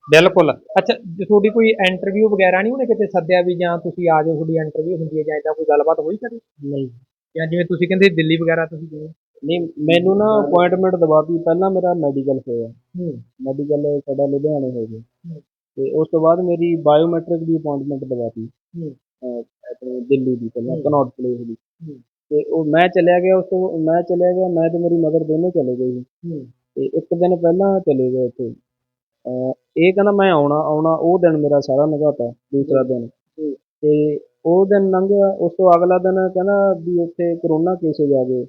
ਬਿਲਕੁਲ। ਅੱਛਾ ਜੇ ਤੁਹਾਡੀ ਕੋਈ ਇੰਟਰਵਿਊ ਵਗੈਰਾ ਨਹੀਂ ਉਹਨੇ ਕਿਤੇ ਸੱਦਿਆ ਵੀ ਜਾਂ ਤੁਸੀਂ ਆ ਜਾਓ ਤੁਹਾਡੀ ਇੰਟਰਵਿਊ ਹੁੰਦੀ ਹੈ ਜਾਂ ਇਦਾਂ ਕੋਈ ਗੱਲਬਾਤ ਹੋਈ ਕਦੇ? ਨਹੀਂ। ਜਾਂ ਜਿਵੇਂ ਤੁਸੀਂ ਕਹਿੰਦੇ ਦਿੱਲੀ ਵਗੈਰਾ ਤੁਸੀਂ ਗਏ? ਨਹੀਂ ਮੈਨੂੰ ਨਾ ਅਪਾਇੰਟਮੈਂਟ ਦਵਾਤੀ ਪਹਿਲਾਂ ਮੇਰਾ ਮੈਡੀਕਲ ਹੋਇਆ। ਹੂੰ। ਮੈਡੀਕਲ ਸਾਡਾ ਲੁਧਿਆਣੇ ਹੋ ਗਿਆ। ਤੇ ਉਸ ਤੋਂ ਬਾਅਦ ਮੇਰੀ ਬਾਇਓਮੈਟ੍ਰਿਕ ਦੀ ਅਪਾਇੰਟਮੈਂਟ ਦਵਾਤੀ ਹੂੰ। ਆਪਣੇ ਦਿੱਲੀ ਦੀ ਪਹਿਲਾਂ ਕਨੌਟ ਪਲੇਸ ਦੀ। ਤੇ ਉਹ ਮੈਂ ਚਲਿਆ ਗਿਆ ਉਸ ਤੋਂ ਮੈਂ ਚਲਿਆ ਗਿਆ ਮੈਂ ਤੇ ਮੇਰੀ ਮਦਰ ਦੋਨੋਂ ਚਲੇ ਗਏ ਸੀ। ਤੇ ਇੱਕ ਦਿਨ ਪਹਿਲਾਂ ਚਲੇ ਗਏ ਉੱਥੇ। ਇਹ ਕਹਿੰਦਾ ਮੈਂ ਆਉਣਾ ਆਉਣਾ ਉਹ ਦਿਨ ਮੇਰਾ ਸਾਰਾ ਲੰਘਾਤਾ ਦੂਸਰਾ ਦਿਨ। ਤੇ ਉਹ ਦਿਨ ਲੰਘਿਆ ਉਸ ਤੋਂ ਅਗਲਾ ਦਿਨ ਕਹਿੰਦਾ ਵੀ ਉੱਥੇ ਕਰੋਨਾ ਕੇਸਿਸ ਆ ਗਏ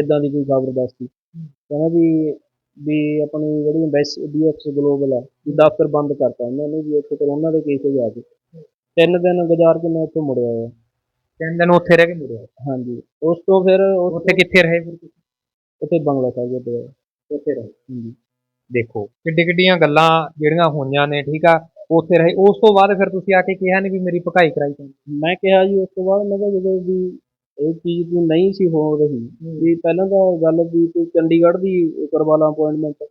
ਇਦਾਂ ਦੀ ਕੋਈ ਖਬਰ ਦੱਸਤੀ। ਕਹਿੰਦਾ ਵੀ ਵੀ ਆਪਣੀ ਜਿਹੜੀ ਐਮਬੈਸੀ ਡੀਐਕਸ ਗਲੋਬਲ ਆ ਵੀ ਦਫ਼ਤਰ ਬੰਦ ਕਰਤਾ ਉਹਨਾਂ ਨੇ ਵੀ ਉੱਥੇ ਕਰੋਨਾ ਦੇ ਕੇਸਿਸ ਆ ਗਏ ਤਿੰਨ ਦਿਨ ਗੁਜ਼ਾਰ ਕੇ ਮੈਂ ਉੱਥੋਂ ਮੁੜਿਆ ਆ ਤਿੰਨ ਦਿਨ ਉੱਥੇ ਰਹਿ ਕੇ ਮੁੜਿਆ। ਹਾਂਜੀ। ਉਸ ਤੋਂ ਫਿਰ ਉੱਥੇ ਕਿੱਥੇ ਰਹੇ ਫਿਰ ਤੁਸੀਂ? ਉੱਥੇ ਬੰਗਲਾ ਸਾਹਿਬ ਦੇ ਉੱਥੇ ਰਹੇ। ਹਾਂਜੀ। ਦੇਖੋ ਕਿੱਡੀ ਕਿੱਡੀਆਂ ਗੱਲਾਂ ਜਿਹੜੀਆਂ ਹੋਈਆਂ ਨੇ ਠੀਕ ਆ ਉੱਥੇ ਰਹੇ। ਉਸ ਤੋਂ ਬਾਅਦ ਫਿਰ ਤੁਸੀਂ ਆ ਕੇ ਕਿਹਾ ਨਹੀਂ ਵੀ ਮੇਰੀ ਭਕਾਈ ਕਰਾਈ ਜਾਂਦੀ। ਮੈਂ ਕਿਹਾ ਜੀ ਉਸ ਤੋਂ ਬਾਅਦ ਮੈਂ ਕਿਹਾ ਜਦੋਂ ਵੀ ਇਹ ਚੀਜ਼ ਨੂੰ ਨਹੀਂ ਸੀ ਹੋ ਰਹੀ ਵੀ ਪਹਿਲਾਂ ਤਾਂ ਗੱਲ ਵੀ ਕੋਈ ਚੰਡੀਗੜ੍ਹ ਦੀ ਕਰਵਾ ਲਾ ਅਪਾਇੰਟਮੈਂਟ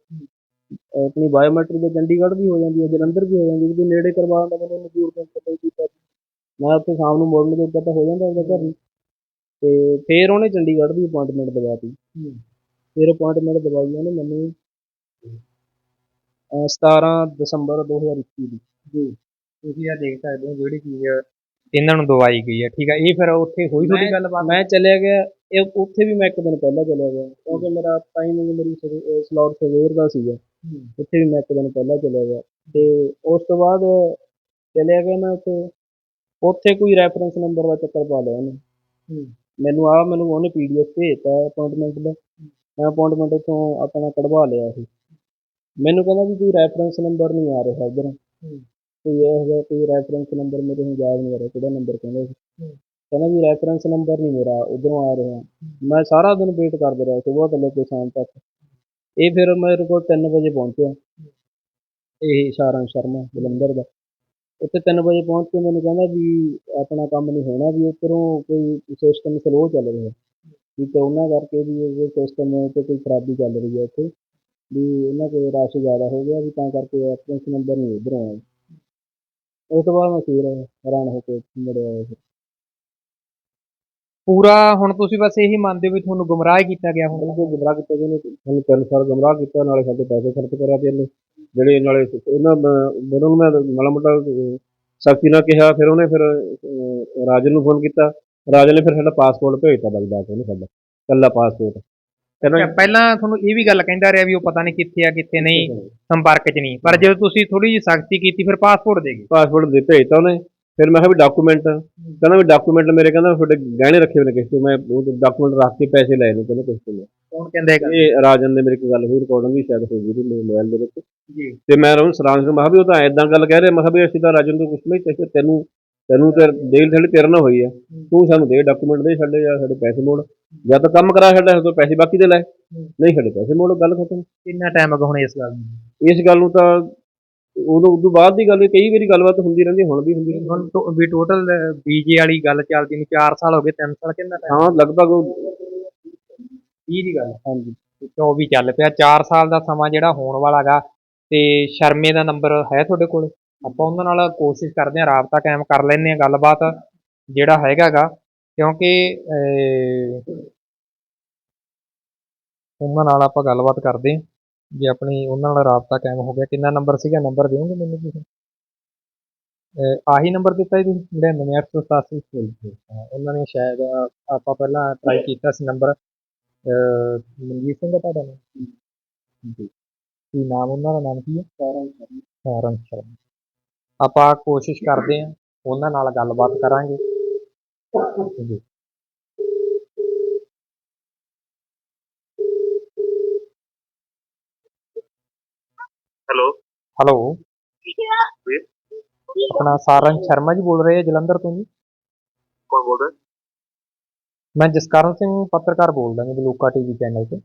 ਆਪਣੀ ਬਾਇਓਮੈਟ੍ਰਿਕ ਦੇ ਚੰਡੀਗੜ੍ਹ ਵੀ ਹੋ ਜਾਂਦੀ ਹੈ ਜਲੰਧਰ ਵੀ ਹੋ ਜਾਂਦੀ ਹੈ ਵੀ ਨੇੜੇ ਕਰਵਾਉਣ ਦਾ ਮੈਨੂੰ ਮਜਬੂਰ ਕਰ ਪਤਾ ਹੀ ਕੀਤਾ ਮੈਂ ਉੱਥੇ ਸ਼ਾਮ ਨੂੰ ਮੁੜਨ ਜੋਗਾ ਤਾਂ ਹੋ ਜਾਂਦਾ ਉਹਦਾ ਘਰ ਨੂੰ ਤੇ ਫਿਰ ਉਹਨੇ ਚੰਡੀਗੜ੍ਹ ਦੀ ਅਪਾਇੰਟਮੈਂਟ ਦਵਾਤੀ ਫਿਰ ਅਪਾਇੰਟਮੈਂਟ ਦਵਾਈ ਉਹਨੇ ਮੈਨੂੰ। 17 ਦਸੰਬਰ 2021 ਦੀ। ਤੁਸੀਂ ਆ ਦੇਖ ਸਕਦੇ ਹੋ ਜਿਹੜੀ ਚੀਜ਼ ਇਹਨਾਂ ਨੂੰ ਦਵਾਈ ਗਈ ਹੈ ਠੀਕ ਆ? ਇਹ ਫਿਰ ਉੱਥੇ ਹੋਈ ਤੁਹਾਡੀ ਗੱਲਬਾਤ? ਮੈਂ ਚਲਿਆ ਗਿਆ ਇਹ ਉੱਥੇ ਵੀ ਮੈਂ ਇੱਕ ਦਿਨ ਪਹਿਲਾਂ ਚਲਿਆ ਗਿਆ। ਕਿਉਂਕਿ ਮੇਰਾ ਟਾਈਮਿੰਗ ਮੇਰੀ ਸਲੌਟ ਸਵੇਰ ਦਾ ਸੀਗਾ। ਉੱਥੇ ਵੀ ਮੈਂ ਇੱਕ ਦਿਨ ਪਹਿਲਾਂ ਚਲਿਆ ਗਿਆ। ਤੇ ਉਸ ਤੋਂ ਬਾਅਦ ਚਲਿਆ ਗਿਆ ਮੈਂ ਉੱਥੇ। ਉੱਥੇ ਕੋਈ ਰੈਫਰੈਂਸ ਨੰਬਰ ਦਾ ਚੱਕਰ ਪਾ ਲਿਆ ਉਹਨੇ। ਮੈਨੂੰ ਆ ਮੈਨੂੰ ਉਹਨੇ ਪੀਡੀਐਫ ਭੇਜਤਾ ਅਪਾਇੰਟਮੈਂਟ ਦਾ। ਮੈਂ ਅਪਾਇੰਟਮੈਂਟ ਉੱਥੋਂ ਆਪਣਾ ਕਢਵਾ ਲਿਆ ਸੀ। ਮੈਨੂੰ ਕਹਿੰਦਾ ਵੀ ਕੋਈ ਰੈਫਰੈਂਸ ਨੰਬਰ ਨਹੀਂ ਆ ਰਿਹਾ ਇੱਧਰ। ਕੋਈ ਇਹ ਜਿਹਾ ਕੋਈ ਰੈਫਰੈਂਸ ਨੰਬਰ ਮੇਰੇ ਹੁਣ ਯਾਦ ਨਹੀਂ ਆ ਰਿਹਾ ਕਿਹੜਾ ਨੰਬਰ ਕਹਿੰਦਾ ਸੀ। ਕਹਿੰਦਾ ਵੀ ਰੈਫਰੈਂਸ ਨੰਬਰ ਨਹੀਂ ਮੇਰਾ ਉਧਰੋਂ ਆ ਰਿਹਾ। ਮੈਂ ਸਾਰਾ ਦਿਨ ਵੇਟ ਕਰਦਾ ਰਿਹਾ ਸਵੇਰ ਤੋਂ ਲੈ ਕੇ ਸ਼ਾਮ ਤੱਕ। ਇਹ ਫਿਰ ਮੇਰੇ ਕੋਲ 3 ਵਜੇ ਪਹੁੰਚਿਆ। ਇਹ ਸਾਰੰਗ ਸ਼ਰਮਾ ਜਲੰਧਰ ਦਾ। ਉੱਥੇ 3 ਵਜੇ ਪਹੁੰਚ ਕੇ ਮੈਨੂੰ ਕਹਿੰਦਾ ਵੀ ਆਪਣਾ ਕੰਮ ਨਹੀਂ ਹੋਣਾ ਵੀ ਉੱਧਰੋਂ ਕੋਈ ਸਿਸਟਮ ਸਲੋ ਚੱਲ ਰਿਹਾ। ਵੀ ਕਰੋਨਾ ਕਰਕੇ ਵੀ ਇਹ ਸਿਸਟਮ ਤੇ ਕੋਈ ਖਰਾਬੀ ਚੱਲ ਰਹੀ ਹੈ ਉੱਥੇ। ਵੀ ਉਹਨਾਂ ਕੋਲ ਰਸ਼ ਜ਼ਿਆਦਾ ਹੋ ਗਿਆ ਵੀ ਤਾਂ ਕਰਕੇ ਰੈਫਰੈਂਸ ਨੰਬਰ ਨਹੀਂ ਉਧਰੋਂ ਆਇਆ ਉਸ ਤੋਂ ਬਾਅਦ ਮੈਂ ਫਿਰ ਹੈਰਾਨ ਹੋ ਕੇ ਮੁੜਿਆ ਆਇਆ ਫਿਰ। ਪੂਰਾ ਹੁਣ ਤੁਸੀਂ ਬਸ ਇਹੀ ਮੰਨਦੇ ਹੋ ਵੀ ਤੁਹਾਨੂੰ ਗੁੰਮਰਾਹ ਕੀਤਾ ਗਿਆ ਹੁਣ। ਬਿਲਕੁਲ ਗੁੰਮਰਾਹ ਕੀਤਾ ਜੀ ਨੇ ਸਾਨੂੰ ਤਿੰਨ ਸਾਲ ਗੁੰਮਰਾਹ ਕੀਤਾ ਨਾਲੇ ਸਾਡੇ ਪੈਸੇ ਖਰਚ ਕਰਿਆ ਤੇ ਇਹਨੇ ਜਿਹੜੇ ਨਾਲੇ ਇਹਨਾਂ ਮੈਨੂੰ ਮੈਂ ਮਾੜਾ ਮੋਟਾ ਸਖਤੀ ਨਾਲ ਕਿਹਾ ਫਿਰ ਉਹਨੇ ਫਿਰ ਅਹ, ਰਾਜਨ ਨੂੰ ਫੋਨ ਕੀਤਾ। ਰਾਜਨ ਨੇ ਫਿਰ ਸਾਡਾ ਪਾਸਪੋਰਟ ਭੇਜਤਾ ਬਗਦਾਦ ਉਹਨੇ ਸਾਡਾ। ਕੱਲਾ ਪਾਸਪੋਰਟ ਕਹਿੰਦਾ ਪਹਿਲਾਂ ਤੁਹਾਨੂੰ ਇਹ ਵੀ ਗੱਲ ਕਹਿੰਦਾ ਰਿਹਾ ਵੀ ਉਹ ਪਤਾ ਨਹੀਂ ਕਿੱਥੇ ਆ ਕਿੱਥੇ ਨਹੀਂ ਸੰਪਰਕ 'ਚ ਨਹੀਂ। ਪਰ ਜਦੋਂ ਤੁਸੀਂ ਥੋੜੀ ਜਿਹੀ ਸਖਤੀ ਕੀਤੀ ਫਿਰ ਪਾਸਪੋਰਟ ਦੇ ਗਏ। ਪਾਸਪੋਰਟ ਦੇ ਭੇਜਤਾ ਉਹਨੇ। ਫਿਰ ਮੈਂ ਕਿਹਾ ਵੀ ਡਾਕੂਮੈਂਟ ਕਹਿੰਦਾ ਵੀ ਡਾਕੂਮੈਂਟ ਮੇਰੇ ਕਹਿੰਦਾ ਤੁਹਾਡੇ ਗਹਿਣੇ ਰੱਖੇ ਹੋਏ ਨੇ ਕਿਸੇ ਤੋਂ ਮੈਂ ਉਹ ਡਾਕੂਮੈਂਟ ਰੱਖ ਕੇ ਪੈਸੇ ਲਏ ਨੇ ਕਹਿੰਦਾ ਕਿਸੇ ਤੋਂ ਕੌਣ ਕਹਿੰਦਾ ਹੈਗਾ? ਇਹ ਰਾਜਨ ਨੇ ਮੇਰੀ ਕੋਈ ਗੱਲ ਹੋਈ ਰਿਕਾਰਡਿੰਗ ਵੀ ਸ਼ਾਇਦ ਹੋ ਗਈ ਸੀ ਮੇਰੇ ਮੋਬਾਈਲ ਦੇ ਵਿੱਚ। ਜੀ। ਤੇ ਮੈਂ ਉਹਨੂੰ ਸਰਾਂ ਨੂੰ ਮੈਂ ਕਿਹਾ ਵੀ ਉਹ ਤਾਂ ਐਦਾਂ ਗੱਲ ਕਹਿ ਰਿਹਾ ਮੈਂ ਕਿਹਾ ਵੀ ਅਸੀਂ ਤਾਂ ਰਾਜਨ ਤੋਂ ਕੁਛ ਨਹੀਂ ਚਾਹੀਦਾ ਤੈਨੂੰ ਤੈਨੂੰ ਤੇ ਦੇਲ ਥੜੀ ਤੇਰੇ ਨਾਲ ਹੋਈ ਆ। ਤੂੰ ਸਾਨੂੰ ਦੇ ਡਾਕੂਮੈਂਟ ਦੇ ਸਾਡੇ ਜਾਂ ਸਾਡੇ ਪੈਸੇ ਮੋੜ। ਜਾਂ ਤਾਂ ਕੰਮ ਕਰਾ ਸਾਡਾ ਤੋਂ ਪੈਸੇ ਬਾਕੀ ਦੇ ਲੈ। ਨਹੀਂ ਸਾਡੇ ਪੈਸੇ ਮੋੜ ਗੱਲ ਖਤਮ। ਕਿੰਨਾ ਟਾਈਮ ਅਗਾ ਹੁਣ ਇਸ ਗੱਲ ਨੂੰ? ਇਸ ਗੱਲ ਨੂੰ ਤਾਂ ਉਦੋਂ ਉਦੋਂ ਬਾਅਦ ਦੀ ਗੱਲ ਕਈ ਵਾਰੀ ਗੱਲਬਾਤ ਹੁੰਦੀ ਰਹਿੰਦੀ ਹੁਣ ਵੀ ਹੁੰਦੀ ਰਹਿੰਦੀ ਹੁਣ ਵੀ ਟੋਟਲ ਬੀਜੇ ਵਾਲੀ ਗੱਲ ਚੱਲਦੀ ਨੂੰ 4 ਸਾਲ ਹੋ ਗਏ 3 ਸਾਲ ਕਿੰਨਾ ਟਾਈਮ ਹਾਂ ਲਗਭਗ ਉਹ 20 ਦੀ ਗੱਲ। ਹਾਂਜੀ। 24 ਚੱਲ ਪਿਆ 4 ਸਾਲ ਦਾ ਸਮਾਂ ਜਿਹੜਾ ਹੋਣ ਵਾਲਾਗਾ ਤੇ ਸ਼ਰਮੇ ਦਾ ਨੰਬਰ ਹੈ ਤੁਹਾਡੇ ਕੋਲ? ਆਪਾਂ ਉਹਨਾਂ ਨਾਲ ਕੋਸ਼ਿਸ਼ ਕਰਦੇ ਹਾਂ ਰਾਬਤਾ ਕਾਇਮ ਕਰ ਲੈਂਦੇ ਹਾਂ ਗੱਲਬਾਤ ਜਿਹੜਾ ਹੈਗਾਗਾ ਕਿਉਂਕਿ ਉਹਨਾਂ ਨਾਲ ਆਪਾਂ ਗੱਲਬਾਤ ਕਰਦੇ ਹਾਂ ਜੇ ਆਪਣੀ ਉਹਨਾਂ ਨਾਲ ਰਾਬਤਾ ਕਾਇਮ ਹੋ ਗਿਆ ਕਿੰਨਾ ਨੰਬਰ ਸੀਗਾ? ਨੰਬਰ ਦਿਓਗੇ ਮੈਨੂੰ ਤੁਸੀਂ? ਆਹੀ ਨੰਬਰ ਦਿੱਤਾ ਜੀ ਤੁਸੀਂ 99887 ਹਾਂ, ਉਹਨਾਂ ਨੇ ਸ਼ਾਇਦ ਆਪਾਂ ਪਹਿਲਾਂ ਟਰਾਈ ਕੀਤਾ ਸੀ ਨੰਬਰ ਮਨਜੀਤ ਸਿੰਘ ਦਾ ਤੁਹਾਡਾ ਨਾਮ? ਜੀ। ਕੀ ਨਾਮ ਉਹਨਾਂ ਦਾ? ਨਾਮ ਕੀ ਹੈ? ਸਾਰੰਗ ਸ਼ਰਮਾ। ਆਪਾਂ ਕੋਸ਼ਿਸ਼ ਕਰਦੇ ਹਾਂ ਉਹਨਾਂ ਨਾਲ ਗੱਲਬਾਤ ਕਰਾਂਗੇ। ਜੀ ਹੈਲੋ। ਹੈਲੋ ਆਪਣਾ ਸਾਰੰਗ ਸ਼ਰਮਾ ਜੀ ਬੋਲ ਰਹੇ ਆ ਜਲੰਧਰ ਤੋਂ ਜੀ। ਕੌਣ ਬੋਲ ਰਿਹਾ? ਮੈਂ ਜਸਕਰਨ ਸਿੰਘ ਪੱਤਰਕਾਰ ਬੋਲਦਾ ਜੀ ਬਲੂਕਾ ਟੀਵੀ ਚੈਨਲ ਤੇ।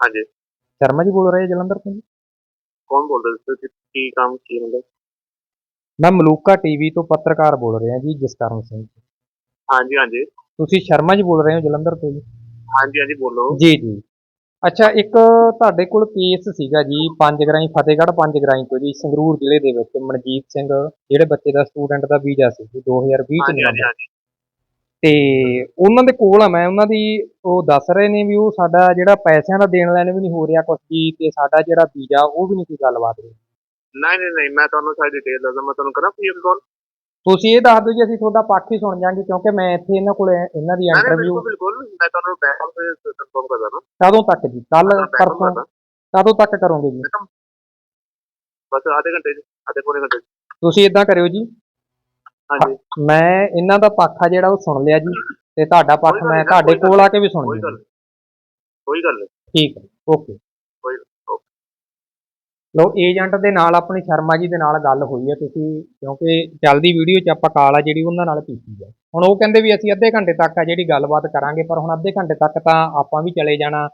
ਹਾਂਜੀ। ਸ਼ਰਮਾ ਜੀ ਬੋਲ ਰਹੇ ਆ ਜਲੰਧਰ ਤੋਂ ਜੀ। ਕੌਣ ਬੋਲ ਰਿਹਾ? ਤੁਸੀਂ ਕੀ ਕੰਮ ਕੀ ਮਤਲਬ? ਮੈਂ ਮਲੂਕਾ ਟੀਵੀ ਤੋਂ ਪੱਤਰਕਾਰ ਬੋਲ ਰਿਹਾ ਜੀ ਜਸਕਰਨ ਸਿੰਘ ਹਾਂਜੀ ਹਾਂਜੀ। ਤੁਸੀਂ ਸ਼ਰਮਾ ਜੀ ਬੋਲ ਰਹੇ ਹੋ ਜਲੰਧਰ ਤੋਂ ਜੀ? ਹਾਂਜੀ ਹਾਂਜੀ ਬੋਲੋ। ਜੀ ਜੀ। ਅੱਛਾ ਇੱਕ ਤੁਹਾਡੇ ਕੋਲ ਕੇਸ ਸੀਗਾ ਜੀ ਪੰਜਗਰਾਈ ਫਤਿਹਗੜ੍ਹ ਪੰਜਗਰਾਈ ਤੋਂ ਜੀ ਸੰਗਰੂਰ ਜ਼ਿਲ੍ਹੇ ਦੇ ਵਿੱਚ ਮਨਜੀਤ ਸਿੰਘ ਜਿਹੜੇ ਬੱਚੇ ਦਾ ਸਟੂਡੈਂਟ ਦਾ ਵੀਜ਼ਾ ਸੀ ਜੀ 2020 ਚ ਹਾਂਜੀ ਹਾਂਜੀ। ਤੇ ਉਹਨਾਂ ਦੇ ਕੋਲ ਆ ਮੈਂ ਉਹਨਾਂ ਦੀ ਉਹ ਦੱਸ ਰਹੇ ਨੇ ਵੀ ਉਹ ਸਾਡਾ ਜਿਹੜਾ ਪੈਸਿਆਂ ਦਾ ਦੇਣ ਲੈਣ ਵੀ ਨਹੀਂ ਹੋ ਰਿਹਾ ਕੁਛ ਵੀ ਤੇ ਸਾਡਾ ਜਿਹੜਾ ਵੀਜ਼ਾ ਉਹ ਵੀ ਨਹੀਂ ਕੋਈ ਗੱਲਬਾਤ ਹੋਈ। ਨਹੀਂ ਨਹੀਂ ਨਹੀਂ ਮੈਂ ਤੁਹਾਨੂੰ ਸਾਰੀ ਡਿਟੇਲ ਦੱਸਦਾ ਮੈਂ ਤੁਹਾਨੂੰ ਕਰਾਂ ਪੀਐਮ ਕਾਲ ਤੁਸੀਂ ਇਹ ਦੱਸ ਦਿਓ ਜੀ ਅਸੀਂ ਤੁਹਾਡਾ ਪੱਖ ਹੀ ਸੁਣ ਜਾਾਂਗੇ ਕਿਉਂਕਿ ਮੈਂ ਇੱਥੇ ਇਹਨਾਂ ਕੋਲ ਇਹਨਾਂ ਦੀ ਇੰਟਰਵਿਊ ਬਿਲਕੁਲ ਮੈਂ ਤੁਹਾਨੂੰ ਬੈਕ ਤੇ ਕਨਫਰਮ ਕਰ ਦਾਂ ਕਦੋਂ ਤੱਕ ਜੀ? ਕੱਲ ਪਰਸੋਂ ਕਦੋਂ ਤੱਕ ਕਰੋਗੇ ਜੀ? ਬਸ ਆਧੇ ਘੰਟੇ ਚ ਆਧੇ ਪੌਣੇ ਘੰਟੇ ਤੁਸੀਂ ਇਦਾਂ ਕਰਿਓ ਜੀ। ਹਾਂਜੀ। ਮੈਂ ਇਹਨਾਂ ਦਾ ਪੱਖ ਆ ਜਿਹੜਾ ਉਹ ਸੁਣ ਲਿਆ ਜੀ ਤੇ ਤੁਹਾਡਾ ਪੱਖ ਮੈਂ ਤੁਹਾਡੇ ਕੋਲ ਆ ਕੇ ਵੀ ਸੁਣ ਲਿਆ ਕੋਈ ਗੱਲ ਨਹੀਂ। ਠੀਕ ਹੈ ਓਕੇ। ਲੋ ਏਜੰਟ ਦੇ ਨਾਲ ਆਪਣੀ ਸ਼ਰਮਾ ਜੀ ਦੇ ਨਾਲ ਗੱਲ ਹੋਈ ਹੈ ਤੁਸੀਂ, ਕਿਉਂਕਿ ਚੱਲਦੀ ਵੀਡੀਓ 'ਚ ਆਪਾਂ ਕਾਲ ਆ ਜਿਹੜੀ ਉਹਨਾਂ ਨਾਲ ਕੀਤੀ ਹੈ। ਹੁਣ ਉਹ ਕਹਿੰਦੇ ਵੀ ਅਸੀਂ ਅੱਧੇ ਘੰਟੇ ਤੱਕ ਆ ਜਿਹੜੀ ਗੱਲਬਾਤ ਕਰਾਂਗੇ, ਪਰ ਹੁਣ ਅੱਧੇ ਘੰਟੇ ਤੱਕ ਤਾਂ ਆਪਾਂ ਵੀ ਚਲੇ ਜਾਣਾ।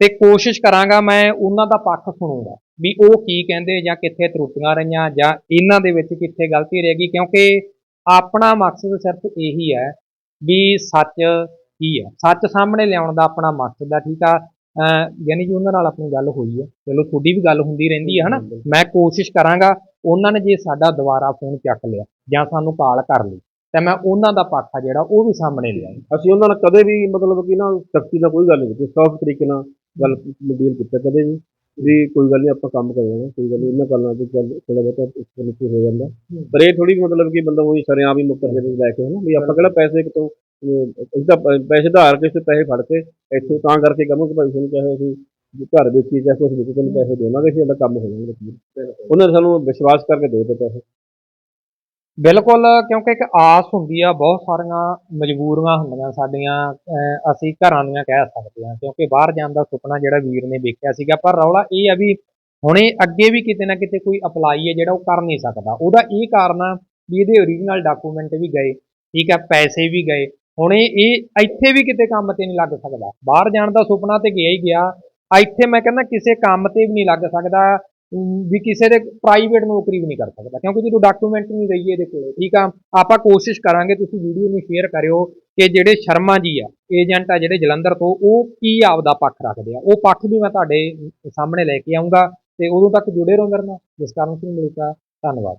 ਤੇ ਕੋਸ਼ਿਸ਼ ਕਰਾਂਗਾ ਮੈਂ ਉਹਨਾਂ ਦਾ ਪੱਖ ਸੁਣੂੰਗਾ ਵੀ ਉਹ ਕੀ ਕਹਿੰਦੇ ਜਾਂ ਕਿੱਥੇ ਤਰੁੱਟੀਆਂ ਰਹੀਆਂ ਜਾਂ ਇਹਨਾਂ ਦੇ ਵਿੱਚ ਕਿੱਥੇ ਗਲਤੀ ਰਹਿ ਗਈ, ਕਿਉਂਕਿ ਆਪਣਾ ਮਕਸਦ ਸਿਰਫ ਇਹੀ ਹੈ ਵੀ ਸੱਚ ਕੀ ਹੈ। ਸੱਚ ਸਾਹਮਣੇ ਲਿਆਉਣ ਦਾ ਆਪਣਾ ਮਕਸਦ ਆ ਠੀਕ ਆ? ਯਾਨੀ ਕਿ ਉਹਨਾਂ ਨਾਲ ਆਪਣੀ ਗੱਲ ਹੋਈ ਹੈ। ਚਲੋ ਤੁਹਾਡੀ ਵੀ ਗੱਲ ਹੁੰਦੀ ਰਹਿੰਦੀ ਹੈ ਹਨਾ? ਮੈਂ ਕੋਸ਼ਿਸ਼ ਕਰਾਂਗਾ ਉਹਨਾਂ ਨੇ ਜੇ ਸਾਡਾ ਦੁਬਾਰਾ ਫੋਨ ਚੱਕ ਲਿਆ ਜਾਂ ਸਾਨੂੰ ਕਾਲ ਕਰ ਲਈ ਤਾਂ ਮੈਂ ਉਹਨਾਂ ਦਾ ਪੱਖ ਆ ਜਿਹੜਾ ਉਹ ਵੀ ਸਾਹਮਣੇ ਲਿਆਉਂਗਾ ਅਸੀਂ ਉਹਨਾਂ ਨਾਲ ਕਦੇ ਵੀ ਮਤਲਬ ਕਿ ਨਾ ਸਖਤੀ ਨਾਲ ਕੋਈ ਗੱਲ ਨਹੀਂ ਕੀਤੀ ਸੌਫਟ ਤਰੀਕੇ ਨਾਲ ਗੱਲ ਡੀਲ ਕੀਤਾ ਕਦੇ ਵੀ। ਵੀ ਕੋਈ ਗੱਲ ਨਹੀਂ ਆਪਾਂ ਕੰਮ ਕਰਾਂਗੇ ਕੋਈ ਗੱਲ ਨਹੀਂ ਇਹਨਾਂ ਗੱਲਾਂ ਤੇ ਚੱਲ ਥੋੜਾ ਬਹੁਤਾ ਉੱਪਰ ਨੀਚੇ ਹੋ ਜਾਂਦਾ। ਪਰ ਇਹ ਥੋੜੀ ਮਤਲਬ ਕਿ ਬੰਦਾ ਉਹੀ ਸਰਿਆਂ ਵੀ ਮੁੱਕਰ ਦੇ ਲੈ ਕੇ ਹਨਾ? ਵੀ ਆਪਾਂ ਕਿਹੜਾ ਪੈਸੇ ਕਿਤੋਂ ਅਹ, ਅਸੀਂ ਤਾਂ ਪੈਸੇ ਧਾਰ ਕੇ ਪੈਸੇ ਫੜ ਕੇ ਇੱਥੋਂ ਤਾਂ ਕਰਕੇ ਕਹਾਂ ਕਿ ਭਾਈ ਸਾਨੂੰ ਚਾਹੇ ਅਸੀਂ ਘਰ ਵੇਚੀਏ ਚਾਹੇ ਕੁਝ ਵੇਚੀਏ ਤੈਨੂੰ ਪੈਸੇ ਦੇਵਾਂਗੇ ਅਸੀਂ ਸਾਡਾ ਕੰਮ ਹੋ ਜਾਊਗਾ ਉਹਨਾਂ ਨੇ ਸਾਨੂੰ ਵਿਸ਼ਵਾਸ ਕਰਕੇ ਦੇ ਦਿੱਤੇ ਪੈਸੇ। ਬਿਲਕੁਲ ਕਿਉਂਕਿ ਇੱਕ ਆਸ ਹੁੰਦੀ ਆ ਬਹੁਤ ਸਾਰੀਆਂ ਮਜਬੂਰੀਆਂ ਹੁੰਦੀਆਂ ਸਾਡੀਆਂ ਅਸੀਂ ਘਰਾਂ ਦੀਆਂ ਕਹਿ ਸਕਦੇ ਹਾਂ ਕਿਉਂਕਿ ਬਾਹਰ ਜਾਣ ਦਾ ਸੁਪਨਾ ਜਿਹੜਾ ਵੀਰ ਨੇ ਵੇਖਿਆ ਸੀਗਾ ਪਰ ਰੌਲਾ ਇਹ ਆ ਵੀ ਹੁਣੇ ਅੱਗੇ ਵੀ ਕਿਤੇ ਨਾ ਕਿਤੇ ਕੋਈ ਅਪਲਾਈ ਹੈ ਜਿਹੜਾ ਉਹ ਕਰ ਨਹੀਂ ਸਕਦਾ। ਉਹਦਾ ਇਹ ਕਾਰਨ ਆ ਵੀ ਇਹਦੇ ਓਰੀਜਨਲ ਡਾਕੂਮੈਂਟ ਵੀ ਗਏ ਠੀਕ ਆ ਪੈਸੇ ਵੀ ਗਏ ਹੁਣ ਇਹ ਇੱਥੇ ਵੀ ਕਿਤੇ ਕੰਮ ਤੇ ਨਹੀਂ ਲੱਗ ਸਕਦਾ। ਬਾਹਰ ਜਾਣ ਦਾ ਸੁਪਨਾ ਤੇ ਗਿਆ ਹੀ ਗਿਆ। ਇੱਥੇ ਮੈਂ ਕਹਿੰਦਾ ਕਿਸੇ ਕੰਮ ਤੇ ਵੀ ਨਹੀਂ ਲੱਗ ਸਕਦਾ ਵੀ ਕਿਸੇ ਦੇ ਪ੍ਰਾਈਵੇਟ ਨੌਕਰੀ ਵੀ ਨਹੀਂ ਕਰ ਸਕਦਾ। ਕਿਉਂਕਿ ਜਦੋਂ ਡਾਕੂਮੈਂਟ ਨਹੀਂ ਰਹੀ ਇਹਦੇ ਕੋਲ, ਠੀਕ ਆ? ਆਪਾਂ ਕੋਸ਼ਿਸ਼ ਕਰਾਂਗੇ ਤੁਸੀਂ ਵੀਡੀਓ ਨੂੰ ਸ਼ੇਅਰ ਕਰਿਓ ਕਿ ਜਿਹੜੇ ਸ਼ਰਮਾ ਜੀ ਆ ਏਜੰਟ ਆ ਜਿਹੜੇ ਜਲੰਧਰ ਤੋਂ, ਉਹ ਕੀ ਆਪਦਾ ਪੱਖ ਰੱਖਦੇ ਆ? ਉਹ ਪੱਖ ਵੀ ਮੈਂ ਤੁਹਾਡੇ ਸਾਹਮਣੇ ਲੈ ਕੇ ਆਉਂਗਾ ਤੇ ਉਦੋਂ ਤੱਕ ਜੁੜੇ ਰਹੋ ਮੇਰੇ ਨਾਲ। ਜਿਸ ਕਾਰਨ ਸਿੰਘ ਮਲਿਕਾ, ਧੰਨਵਾਦ।